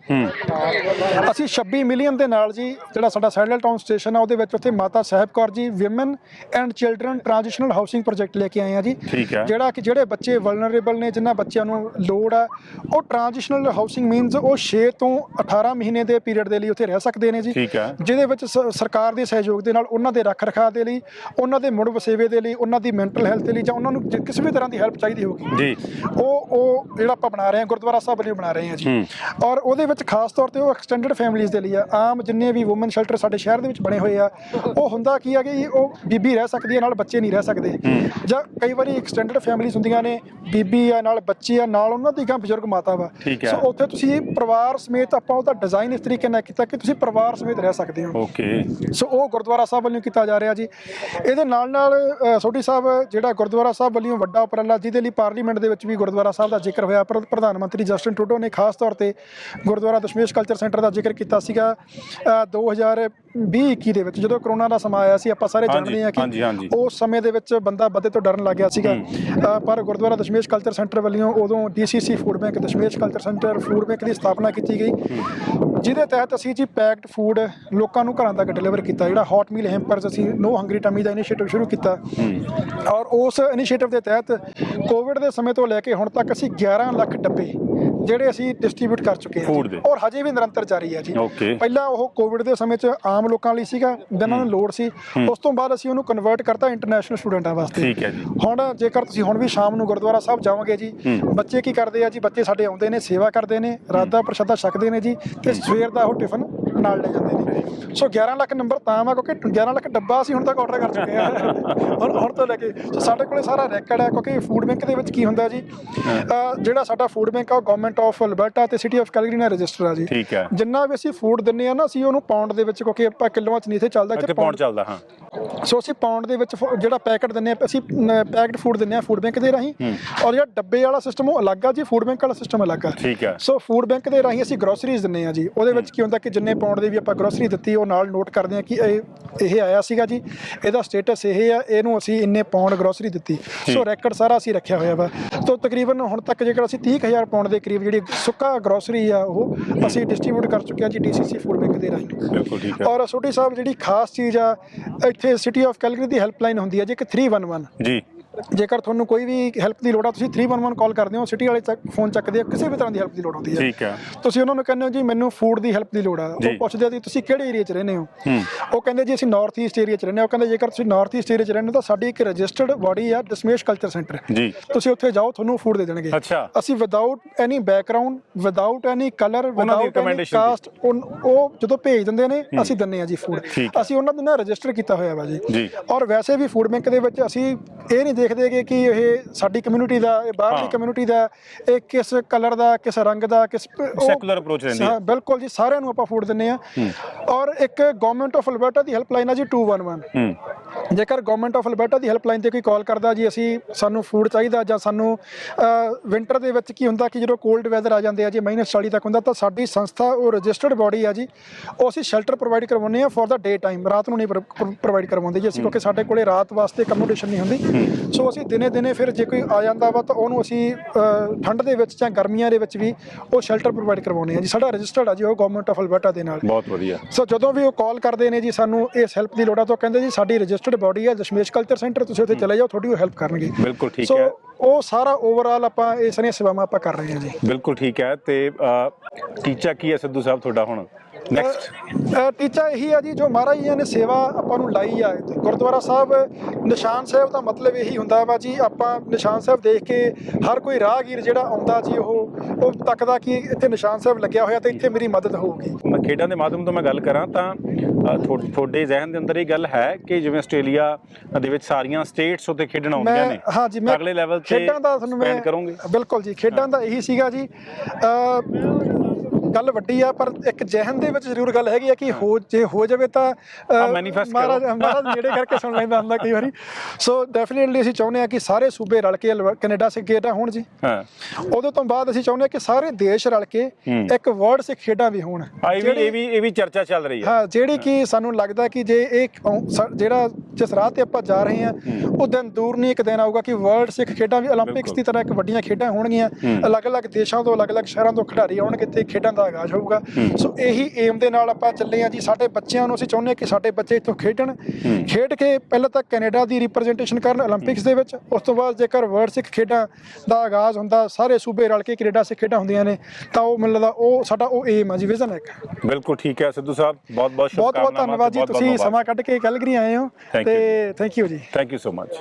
ਅਸੀਂ 26 ਮਿਲੀਅਨ ਦੇ ਨਾਲ ਜੀ ਜਿਹੜਾ ਸਾਡਾ ਸੈਟਲ ਟਾਊਨ ਸਟੇਸ਼ਨ ਆ ਉਹਦੇ ਵਿੱਚ ਉੱਥੇ Mata Sahib Kaur ji women and children transitional housing project ਲੈ ਕੇ ਆਏ ਆ ਜੀ। ਠੀਕ ਹੈ। ਜਿਹੜਾ ਕਿ ਜਿਹੜੇ ਬੱਚੇ ਵਲਨਰੇਬਲ ਨੇ ਜਿਨ੍ਹਾਂ ਬੱਚਿਆਂ ਨੂੰ ਲੋੜ ਆ ਉਹ ਟ੍ਰਾਂਜੀਸ਼ਨਲ ਹਾਊਸਿੰਗ ਮੀਨਸ ਉਹ 6 ਤੋਂ 18 ਮਹੀਨੇ ਦੇ ਪੀਰੀਅਡ ਦੇ ਲਈ ਉੱਥੇ ਰਹਿ ਸਕਦੇ ਨੇ ਜੀ। ਠੀਕ ਹੈ। ਜਿਹਦੇ ਵਿੱਚ ਸ- ਸਰਕਾਰ ਦੇ ਸਹਿਯੋਗ ਦੇ ਨਾਲ ਉਹਨਾਂ ਦੇ ਰੱਖ ਰਖਾਅ ਦੇ ਲਈ ਉਹਨਾਂ ਦੇ ਮੁੜ ਵਸੇਵੇ ਦੇ ਲਈ ਉਹਨਾਂ ਦੀ ਮੈਂਟਲ ਹੈਲਥ ਦੇ ਲਈ ਜਾਂ ਉਹਨਾਂ ਨੂੰ ਜੇ ਕਿਸੇ ਵੀ ਤਰ੍ਹਾਂ ਦੀ ਹੈਲਪ ਚਾਹੀਦੀ ਹੋਗੀ ਜੀ। ਉਹ ਉਹ ਜਿਹੜਾ ਆਪਾਂ ਬਣਾ ਰਹੇ ਹਾਂ ਗੁਰਦੁਆਰਾ ਸਾਹਿਬ ਵੱਲੋਂ ਬਣਾ ਰਹੇ ਹਾਂ ਜੀ। ਔਰ ਉਹਦੇ ਵਿੱਚ ਖਾਸ ਤੌਰ ਤੇ ਉਹ ਐਕਸਟੈਂਡਡ ਫੈਮਿਲੀਆਂ ਦੇ ਲਈ ਆ। ਆਮ ਜਿੰਨੇ ਵੀ ਔਮਨ ਸ਼ੈਲਟਰ ਸਾਡੇ ਸ਼ਹਿਰ ਦੇ ਵਿੱਚ ਬਣੇ ਹੋਏ ਆ ਉਹ ਹੁੰਦਾ ਕੀ ਆ ਕਿ ਉਹ ਬੀਬੀ ਰਹਿ ਸਕਦੀ ਹੈ ਨਾਲ ਬੱਚੇ ਨਹੀਂ ਰਹਿ ਸਕਦੇ। ਜਾਂ ਕਈ ਵਾਰੀ ਐਕਸਟੈਂਡਡ ਫੈਮਿਲੀਆਂ ਹੁੰਦੀਆਂ ਨੇ ਬੀਬੀ ਆ ਨਾਲ ਬੱਚੇ ਆ ਨਾਲ ਉਹਨਾਂ ਦੀ ਗਾਂ ਬਜ਼ੁਰਗ ਮਾਤਾ ਵਾ। ਸੋ ਉੱਥੇ ਤੁਸੀਂ ਪਰਿਵਾਰ ਸਮੇਤ ਆਪਾਂ ਉਹਦਾ ਡਿਜ਼ਾਈਨ ਇਸ ਤਰੀਕੇ ਨਾਲ ਕੀਤਾ ਕਿ ਤੁਸੀਂ ਪਰਿਵਾਰ ਸਮੇਤ ਰਹਿ ਸਕਦੇ ਹੋ। ਓਕੇ ਸੋ ਉਹ ਗੁਰਦੁਆਰਾ ਸਾਹਿਬ ਵੱਲੋਂ ਕੀਤਾ ਜਾ ਰਿਹਾ ਜੀ। ਇਹਦੇ ਨਾਲ ਨਾਲ ਸੋਢੀ ਸਾਹਿਬ ਜਿਹੜਾ ਗੁਰਦੁਆਰਾ ਸਾਹਿਬ ਵੱਲੋਂ ਵੱਡਾ ਉਪਰਾਲਾ ਜਿਹਦੇ ਲਈ ਪਾਰਲੀਮੈਂਟ ਦੇ ਵਿੱਚ ਵੀ ਗੁਰਦੁਆਰਾ ਸਾਹਿਬ ਦਾ ਜ਼ਿਕਰ ਹੋਇਆ ਪ੍ਰ- ਪ੍ਰਧਾਨ ਮੰਤਰੀ ਜਸਟਿਨ ਟਰੂਡੋ ਨੇ ਖਾਸ ਤੌਰ ਤੇ ਗੁਰਦੁਆਰਾ ਦਸ਼ਮੇਸ਼ ਕਲਚਰ ਸੈਂਟਰ ਦਾ ਜ਼ਿਕਰ ਕੀਤਾ ਸੀਗਾ ਅ, 2020-21 ਦੇ ਵਿੱਚ ਜਦੋਂ ਕਰੋਨਾ ਦਾ ਸਮਾਂ ਆਇਆ ਸੀ ਆਪਾਂ ਸਾਰੇ ਜਾਣਦੇ ਹਾਂ। ਕਿ ਉਸ ਸਮੇਂ ਦੇ ਵਿੱਚ ਬੰਦਾ ਬੱਦੇ ਤੋਂ ਡਰਨ ਲੱਗ ਗਿਆ ਸੀਗਾ। ਪਰ ਗੁਰਦੁਆਰਾ ਦਸ਼ਮੇਸ਼ ਕਲਚਰ ਸੈਂਟਰ ਵੱਲੋਂ ਉਦੋਂ DCC food bank Dashmesh culture centre food bank ਦੀ ਸਥਾਪਨਾ ਕੀਤੀ ਗਈ। ਜਿਹਦੇ ਤਹਿਤ ਅਸੀਂ ਜੀ ਪੈਕਡ ਫੂਡ ਲੋਕਾਂ ਨੂੰ ਘਰਾਂ ਤੱਕ ਡਿਲੀਵਰ ਕੀਤਾ ਜਿਹੜਾ ਹੌਟ ਮੀਲ ਹੈਂਪਰਸ ਅਸੀਂ ਨੋ ਹੰਗਰੀ ਟਮੀ ਦਾ ਇਨੀਸ਼ੀਏਟਿਵ ਸ਼ੁਰੂ ਕੀਤਾ। ਔਰ ਉਸ ਇਨੀਸ਼ੀਏਟਿਵ ਦੇ ਤਹਿਤ ਕੋਵਿਡ ਦੇ ਸਮੇਂ ਤੋਂ ਲੈ ਕੇ ਹੁਣ ਤੱਕ ਅਸੀਂ 11 ਲੱਖ ਡੱਬੇ ਜਿਹੜੇ ਅਸੀਂ ਡਿਸਟ੍ਰੀਬਿਊਟ ਕਰ ਚੁੱਕੇ ਹਾਂ Food ਜੀ। ਦੇ। ਔਰ ਹਜੇ ਵੀ ਨਿਰੰਤਰ ਜਾਰੀ ਹੈ ਜੀ। Okay. ਪਹਿਲਾਂ ਉਹ ਕੋਵਿਡ ਦੇ ਸਮੇਂ 'ਚ ਆਮ ਲੋਕਾਂ ਲਈ ਸੀਗਾ ਜਿਨ੍ਹਾਂ ਨੂੰ ਲੋੜ ਸੀ। ਉਸ ਤੋਂ ਬਾਅਦ ਅਸੀਂ ਉਹਨੂੰ ਕਨਵਰਟ ਕਰਤਾ ਇੰਟਰਨੈਸ਼ਨਲ ਸਟੂਡੈਂਟਾਂ ਵਾਸਤੇ। ਠੀਕ ਹੈ ਜੀ। ਹੁਣ ਜੇਕਰ ਤੁਸੀਂ ਹੁਣ ਵੀ ਸ਼ਾਮ ਨੂੰ ਗੁਰਦੁਆਰਾ ਸਾਹਿਬ ਜਾਓਗੇ ਜੀ ਬੱਚੇ ਕੀ ਕਰਦੇ ਆ ਜੀ? ਬੱਚੇ ਸਾਡੇ ਆਉਂਦੇ ਨੇ ਸੇਵਾ ਕਰਦੇ ਨੇ ਰਾਤ ਦਾ ਪ੍ਰਸ਼ਾਦਾ ਛਕਦੇ ਨੇ ਜੀ ਤੇ ਸਵੇਰ ਦਾ ਉਹ ਟਿਫਨ ਨਾਲ ਲੈ ਜਾਂਦੇ ਨੇ। ਸੋ 11 ਲੱਖ ਨੰਬਰ ਤਾਂ ਆ ਕਿਉਂਕਿ 11 ਲੱਖ ਡੱਬਾ ਅਸੀਂ ਹੁਣ ਤੱਕ ਆਰਡਰ ਕਰ ਚੁੱਕੇ ਆ ਹੁਣ ਹੁਣ ਤੋਂ ਲੈ ਕੇ ਸੋ ਸਾਡੇ ਕੋਲੇ ਸਾਰਾ ਰੈਕਡ ਹੈ ਕਿਉਂਕਿ ਫੂਡ ਬੈਂਕ ਦੇ ਵਿੱਚ ਕੀ ਹੁੰਦਾ ਜੀ? ਜਿਹੜਾ ਸਾਡਾ ਫੂਡ ਬੈਂਕ ਆ ਉਹ ਗਵਰਨਮੈਂਟ ਆਫ ਅਲਬਰਟਾ ਤੇ ਸਿਟੀ ਆਫ ਕੈਲਗਰੀ ਨਾਲ ਰਜਿਸਟਰ ਆ ਜੀ। ਠੀਕ ਹੈ। ਜਿੰਨਾ ਵੀ ਅਸੀਂ ਫੂਡ ਦਿੰਨੇ ਆ ਨਾ ਅਸੀਂ ਉਹਨੂੰ ਪਾਉਂਡ ਦੇ ਵਿੱਚ ਕਿਉਂਕਿ ਆਪਾਂ ਕਿਲੋਆਂ ਚ ਨਹੀਂ ਇੱਥੇ ਚੱਲਦਾ ਇੱਥੇ ਕਿ ਪਹੁੰਚ ਚੱਲਦਾ ਹਾਂ। ਸੋ ਅਸੀਂ ਪਾਉਂਡ ਦੇ ਵਿੱਚ ਜਿਹੜਾ ਪੈਕਟ ਦਿੰਨੇ ਆ ਅਸੀਂ ਪੈਕਡ ਫੂਡ ਦਿੰਨੇ ਆ ਫੂਡ ਬੈਂਕ ਦੇ ਰਾਹੀਂ। ਔਰ ਜਿਹੜਾ ਡੱਬੇ ਵਾਲਾ ਸਿਸਟਮ ਉਹ ਅਲੱਗ ਆ ਜੀ ਫੂਡ ਬੈਂਕ ਵਾਲਾ ਸਿਸਟਮ ਅਲੱਗ ਆ। ਠੀਕ ਹੈ। ਸੋ ਫੂਡ ਬੈਂਕ ਦੇ ਰਾਹੀਂ ਅਸੀਂ ਗਰੋਸਰੀਜ਼ ਦਿੰਨੇ ਆ ਜੀ। ਉਹਦੇ ਵਿੱਚ ਕੀ ਹੁੰਦਾ ਕਿ ਜਿੰਨੇ ਪਾਉਂਡ ਦੇ ਵੀ ਆਪਾਂ ਗਰੋਸਰੀ ਦਿੱਤੀ ਉਹ ਨਾਲ ਨੋਟ ਕਰਦੇ ਆ ਕਿ ਇਹ ਇਹ ਆਇਆ ਸੀਗਾ ਜੀ। ਇਹਦਾ ਸਟੇਟਸ ਇਹ ਆ ਇਹਨੂੰ ਅਸੀਂ ਇੰਨੇ ਪਾਉਂਡ ਗਰੋਸਰੀ ਦਿੱਤੀ। ਸੋ ਰੈਕਡ ਸਾਰਾ ਅਸੀਂ ਰੱਖਿਆ ਹੋਇਆ ਵਾ। ਤੋਂ ਤਕਰੀਬਨ ਹੁਣ ਤੱਕ ਜੇਕਰ ਅਸੀਂ 30000 ਪਾਉਂਡ ਦੇ ਕਰੀਬ ਜਿਹੜੀ ਸੁੱਕਾ ਗਰੋਸਰੀ ਆ ਉਹ ਅਸੀਂ ਡਿਸਟ੍ਰੀਬਿਊਟ ਕਰ ਚੁੱਕੇ ਆ ਜੀ ਡੀਸੀਸੀ ਫੂਡ ਬੈਂਕ ਦੇ ਰਾਹੀਂ। ਬਿਲਕੁਲ ਠੀਕ ਹੈ। ਔਰ ਸੋਢੀ ਸਾਹਿਬ ਜਿਹੜੀ ਖਾਸ ਚੀਜ਼ ਆ ਇੱਥੇ ਸਿਟੀ ਆਫ ਕੈਲਗਰੀ ਦੀ ਹੈਲਪਲਾਈਨ ਹੁੰਦੀ ਹੈ ਜੀ ਇੱਕ 311 ਜੀ। ਜੇਕਰ ਤੁਹਾਨੂੰ ਕੋਈ ਵੀ ਹੈਲਪ ਦੀ ਲੋੜ ਆ ਤੁਸੀਂ 311 ਕਾਲ ਕਰਦੇ ਹੋ ਸਿਟੀ ਵਾਲੇ ਚੱਕ ਫੋਨ ਚੱਕਦੇ ਆ ਕਿਸੇ ਵੀ ਤਰ੍ਹਾਂ ਦੀ ਹੈਲਪ ਦੀ ਲੋੜ ਹੁੰਦੀ ਹੈ ਠੀਕ ਹੈ ਤੁਸੀਂ ਉਹਨਾਂ ਨੂੰ ਕਹਿੰਦੇ ਹੋ ਜੀ ਮੈਨੂੰ ਫੂਡ ਦੀ ਹੈਲਪ ਦੀ ਲੋੜ ਆ। ਉਹ ਪੁੱਛਦੇ ਆ ਜੀ ਤੁਸੀਂ ਕਿਹੜੇ ਏਰੀਆ 'ਚ ਰਹਿੰਦੇ ਹੋ। ਉਹ ਕਹਿੰਦੇ ਜੀ ਅਸੀਂ ਨਾਰਥ ਈਸਟ ਏਰੀਆ 'ਚ ਰਹਿੰਦੇ ਹਾਂ ਉਹ ਕਹਿੰਦੇ ਜੇਕਰ ਤੁਸੀਂ ਨਾਰਥ ਈਸਟ ਏਰੀਆ 'ਚ ਰਹਿੰਦੇ ਹੋ ਤਾਂ ਸਾਡੀ ਇੱਕ ਰਜਿਸਟਰਡ ਬਾਡੀ ਆ ਦਸਮੇਸ਼ ਕਲਚਰ ਸੈਂਟਰ ਜੀ ਤੁਸੀਂ ਉੱਥੇ ਜਾਓ ਤੁਹਾਨੂੰ ਫੂਡ ਦੇ ਦੇਣਗੇ। ਅਸੀਂ without any background without any colour without any. Caste ਉਹ ਜਦੋਂ ਭੇਜ ਦਿੰਦੇ ਨੇ ਅਸੀਂ ਦਿੰਨੇ ਆ ਜੀ ਫੂਡ। ਅਸੀਂ ਉਹਨਾਂ ਦੇ ਨਾਲ ਰਜਿਸਟਰ ਕੀਤਾ ਹੋਇਆ ਵਾ ਜੀ। ਔਰ ਵੈਸੇ ਵੀ ਫੂਡ ਬੈਂਕ ਦੇ ਵਿੱਚ ਅਸੀਂ ਇਹ ਨਹੀਂ ਦੇਖਦੇਗੇ ਕਿ ਇਹ ਸਾਡੀ ਕਮਿਊਨਿਟੀ ਦਾ ਇਹ ਬਾਹਰਲੀ। ਕਮਿਊਨਿਟੀ ਦਾ ਇਹ ਕਿਸ ਕਲਰ ਦਾ ਕਿਸ ਰੰਗ ਦਾ ਕਿਸ Secular approach ਰਹਿੰਦੀ ਹੈ। ਬਿਲਕੁਲ ਜੀ ਸਾਰਿਆਂ ਨੂੰ ਆਪਾਂ ਫੂਡ ਦਿੰਨੇ ਆ ਔਰ ਇੱਕ ਗਵਰਨਮੈਂਟ ਆਫ ਅਲਬਰਟਾ ਦੀ ਹੈਲਪਲਾਈਨ ਆ ਜੀ 211 ਹੂੰ। ਜੇਕਰ ਗਵਰਨਮੈਂਟ ਆਫ ਅਲਬਰਟਾ ਦੀ ਹੈਲਪਲਾਈਨ ਤੇ ਕੋਈ ਕਾਲ ਕਰਦਾ ਜੀ ਅਸੀਂ ਸਾਨੂੰ ਫੂਡ ਚਾਹੀਦਾ ਜਾਂ ਸਾਨੂੰ ਵਿੰਟਰ ਦੇ ਵਿੱਚ ਕੀ ਹੁੰਦਾ ਕਿ ਜਦੋਂ ਕੋਲਡ ਵੈਦਰ ਆ ਜਾਂਦੇ ਆ ਜੀ ਮਾਈਨਸ 40 ਤੱਕ ਹੁੰਦਾ ਤਾਂ ਸਾਡੀ ਸੰਸਥਾ ਉਹ ਰਜਿਸਟਰਡ ਬਾਡੀ ਆ ਜੀ ਉਹ ਅਸੀਂ ਸ਼ੈਲਟਰ ਪ੍ਰੋਵਾਈਡ ਕਰਵਾਉਂਦੇ ਆ ਫॉर ਦਾ ਡੇ ਟਾਈਮ ਰਾਤ ਨੂੰ ਨਹੀਂ ਪ੍ਰੋਵਾਈਡ ਕਰਵਾਉਂਦੇ ਜੀ ਅਸੀਂ ਕਿਉਂਕਿ ਸਾਡੇ ਕੋਲੇ ਰਾਤ ਵਾਸਤੇ ਅਕਮੋਡੇਸ਼ਨ ਨਹੀਂ ਹੁੰਦੀ। ਸੋ ਅਸੀਂ ਦਿਨੇ ਦਿਨੇ ਫਿਰ ਜੇ ਕੋਈ ਆ ਜਾਂਦਾ ਵਾ ਤਾਂ ਉਹਨੂੰ ਅਸੀਂ ਅ, ਠੰਡ ਦੇ ਵਿੱਚ ਜਾਂ ਗਰਮੀਆਂ ਦੇ ਵਿੱਚ ਵੀ ਉਹ ਸ਼ੈਲਟਰ ਪ੍ਰੋਵਾਈਡ ਕਰਵਾਉਂਦੇ ਆ ਜੀ। ਸਾਡਾ ਰਜਿਸਟਰਡ ਆ ਜੀ ਉਹ ਗਵਰਨਮੈਂਟ ਆਫ ਅਲਬਰਟਾ ਦੇ ਨਾਲ। ਬਹੁਤ ਵਧੀਆ। ਸੋ ਜਦੋਂ ਵੀ ਉਹ ਕਾਲ ਕਰਦੇ ਨੇ ਜੀ ਸਾਨੂੰ ਇਸ ਹੈਲਪ ਦੀ ਲੋੜ ਆ ਤਾਂ ਉਹ ਕਹਿੰਦੇ ਜੀ ਸਾਡੀ ਰਜਿਸਟਰਡ ਬਾਡੀ ਹੈ ਦਸ਼ਮੇਸ਼ ਕਲਚਰ ਸੈਂਟਰ ਤੁਸੀਂ ਉੱਥੇ ਚਲੇ ਜਾਓ ਤੁਹਾਡੀ ਉਹ ਹੈਲਪ ਕਰਨਗੇ। ਬਿਲਕੁਲ ਠੀਕ ਸੋ ਹੈ। ਉਹ ਸਾਰਾ ਓਵਰਆਲ ਆਪਾਂ ਇਹ ਸਾਰੀਆਂ ਸੇਵਾਵਾਂ ਆਪਾਂ ਕਰ ਰਹੇ ਹਾਂ ਜੀ। ਬਿਲਕੁਲ ਠੀਕ ਹੈ ਤੇ ਅ, ਟੀਚਾ ਕੀ ਹੈ ਸਿੱਧੂ ਸਾਹਿਬ ਤੁਹਾਡਾ ਹੁਣ? ਨੈਕਸਟ ਟੀਚਾ ਇਹੀ ਆ ਜੀ ਜੋ ਮਹਾਰਾਜ ਜੀ ਨੇ ਸੇਵਾ ਆਪਾਂ ਨੂੰ ਲਾਈ ਆ ਗੁਰਦੁਆਰਾ ਸਾਹਿਬ ਨਿਸ਼ਾਨ ਸਾਹਿਬ ਦਾ ਮਤਲਬ ਇਹੀ ਹੁੰਦਾ ਵਾ ਜੀ ਆਪਾਂ ਨਿਸ਼ਾਨ ਸਾਹਿਬ ਦੇਖ ਕੇ ਹਰ ਕੋਈ ਰਾਹਗੀਰ ਜਿਹੜਾ ਆਉਂਦਾ ਜੀ ਉਹ ਉਹ ਤੱਕਦਾ ਕਿ ਇੱਥੇ ਨਿਸ਼ਾਨ ਸਾਹਿਬ ਲੱਗਿਆ ਹੋਇਆ ਤੇ ਇੱਥੇ ਮੇਰੀ ਮਦਦ ਹੋਊਗੀ। ਮੈਂ ਖੇਡਾਂ ਦੇ ਮਾਧਿਅਮ ਤੋਂ ਮੈਂ ਗੱਲ ਕਰਾਂ ਤਾਂ ਤੁਹਾਡੇ ਜ਼ਿਹਨ ਦੇ ਅੰਦਰ ਇਹ ਗੱਲ ਹੈ ਕਿ ਜਿਵੇਂ ਆਸਟ੍ਰੇਲੀਆ ਦੇ ਵਿੱਚ ਸਾਰੀਆਂ ਸਟੇਟਸ ਉੱਤੇ ਖੇਡਣ ਆਉਂਦੀਆਂ ਨੇ ਹਾਂ ਜੀ ਮੈਂ ਅਗਲੇ ਲੈਵਲ ਤੇ ਖੇਡਾਂ ਦਾ ਤੁਹਾਨੂੰ ਮੈਂ ਬਿਲਕੁਲ ਜੀ ਖੇਡਾਂ ਦਾ ਇਹੀ ਸੀਗਾ ਜੀ। ਅ, ਗੱਲ ਵੱਡੀ ਆ ਪਰ ਇੱਕ ਜਹਿਨ ਦੇ ਵਿੱਚ ਜ਼ਰੂਰ ਗੱਲ ਹੈਗੀ ਆ ਕਿ ਹੋ ਜੇ ਹੋ ਜਾਵੇ ਤਾਂ ਮਹਾਰਾਜ ਮਹਾਰਾਜ ਨੇੜੇ ਕਰਕੇ ਸੁਣ ਲੈਂਦਾ ਹੁੰਦਾ ਕਈ ਵਾਰੀ। ਸੋ ਡੈਫੀਨਿਟਲੀ ਅਸੀਂ ਚਾਹੁੰਦੇ ਆ ਕਿ ਸਾਰੇ ਸੂਬੇ ਰਲ ਕੇ ਕੈਨੇਡਾ ਸਿੱਖ ਖੇਡਾਂ ਹੋਣ ਜੀ। ਹਾਂ। ਉਦੋਂ ਤੋਂ ਬਾਅਦ ਅਸੀਂ ਚਾਹੁੰਦੇ ਆ ਕਿ ਸਾਰੇ ਦੇਸ਼ ਰਲ ਕੇ ਇੱਕ ਵਰਲਡ ਸਿੱਖ ਖੇਡਾਂ ਵੀ ਹੋਣ। ਜਿਹੜੀ ਇਹ ਵੀ ਇਹ ਵੀ ਚਰਚਾ ਚੱਲ ਰਹੀ ਹੈ ਹਾਂ ਜਿਹੜੀ ਕਿ ਸਾਨੂੰ ਲੱਗਦਾ ਕਿ ਜੇ ਇਹ ਜਿਹੜਾ ਜਿਸ ਰਾਹ ਤੇ ਆਪਾਂ ਜਾ ਰਹੇ ਆ ਉਹ ਦਿਨ ਦੂਰ ਨਹੀਂ ਇੱਕ ਦਿਨ ਆਊਗਾ ਕਿ ਵਰਲਡ ਸਿੱਖ ਖੇਡਾਂ ਵੀ 올림픽ਸ ਦੀ ਤਰ੍ਹਾਂ ਇੱਕ ਵੱਡੀਆਂ ਖੇਡਾਂ ਹੋਣਗੀਆਂ। ਅਲੱਗ-ਅਲੱਗ ਦੇਸ਼ਾਂ ਤੋਂ ਅਲੱਗ-ਅਲੱਗ ਸ਼ਹਿਰਾਂ ਤੋਂ ਖਿਡਾਰੀ ਆਉਣਗੇ ਤੇ ਖੇਡਾਂ ਖੇਡਾਂ ਦਾ ਹੋਊਗਾ ਸੋ ਇਹੀ ਏਮ ਦੇ ਨਾਲ ਆਪਾਂ ਚੱਲੇ ਆ ਜੀ ਸਾਡੇ ਬੱਚਿਆਂ ਨੂੰ ਅਸੀਂ ਚਾਹੁੰਦੇ ਕਿ ਸਾਡੇ ਬੱਚੇ ਇੱਥੋਂ ਖੇਡਣ। ਖੇਡ ਕੇ ਪਹਿਲਾਂ ਤਾਂ ਕੈਨੇਡਾ ਦੀ ਰਿਪਰੈਜ਼ੈਂਟੇਸ਼ਨ ਕਰਨ 올림픽ਸ ਦੇ ਵਿੱਚ। ਉਸ ਤੋਂ ਬਾਅਦ ਜੇਕਰ ਵਰਲਡ ਸਿੱਖ ਖੇਡਾਂ ਦਾ ਆਗਾਜ਼ ਹੁੰਦਾ ਸਾਰੇ ਸੂਬੇ ਰਲ ਕੇ ਕੈਨੇਡਾ ਸਿੱਖ ਖੇਡਾਂ ਹੁੰਦੀਆਂ ਨੇ ਤਾਂ ਉਹ ਮੈਨੂੰ ਉਹ ਸਾਡਾ ਉਹ ਏਮ ਆ ਜੀ ਵਿਜ਼ਨ ਹੈ ਬਿਲਕੁਲ ਠੀਕ ਹੈ ਸਿੱਧੂ ਸਾਹਿਬ ਬਹੁਤ ਬਹੁਤ ਸ਼ੁਕਰੀਆ ਬਹੁਤ ਬਹੁਤ ਧੰਨਵਾਦ ਜੀ ਤੁਸੀਂ ਸਮਾਂ ਕੱਢ ਕੇ ਕੈਲਗਰੀ ਆਏ ਹੋ ਤੇ ਥੈਂਕ ਯੂ ਜੀ। Thank you so much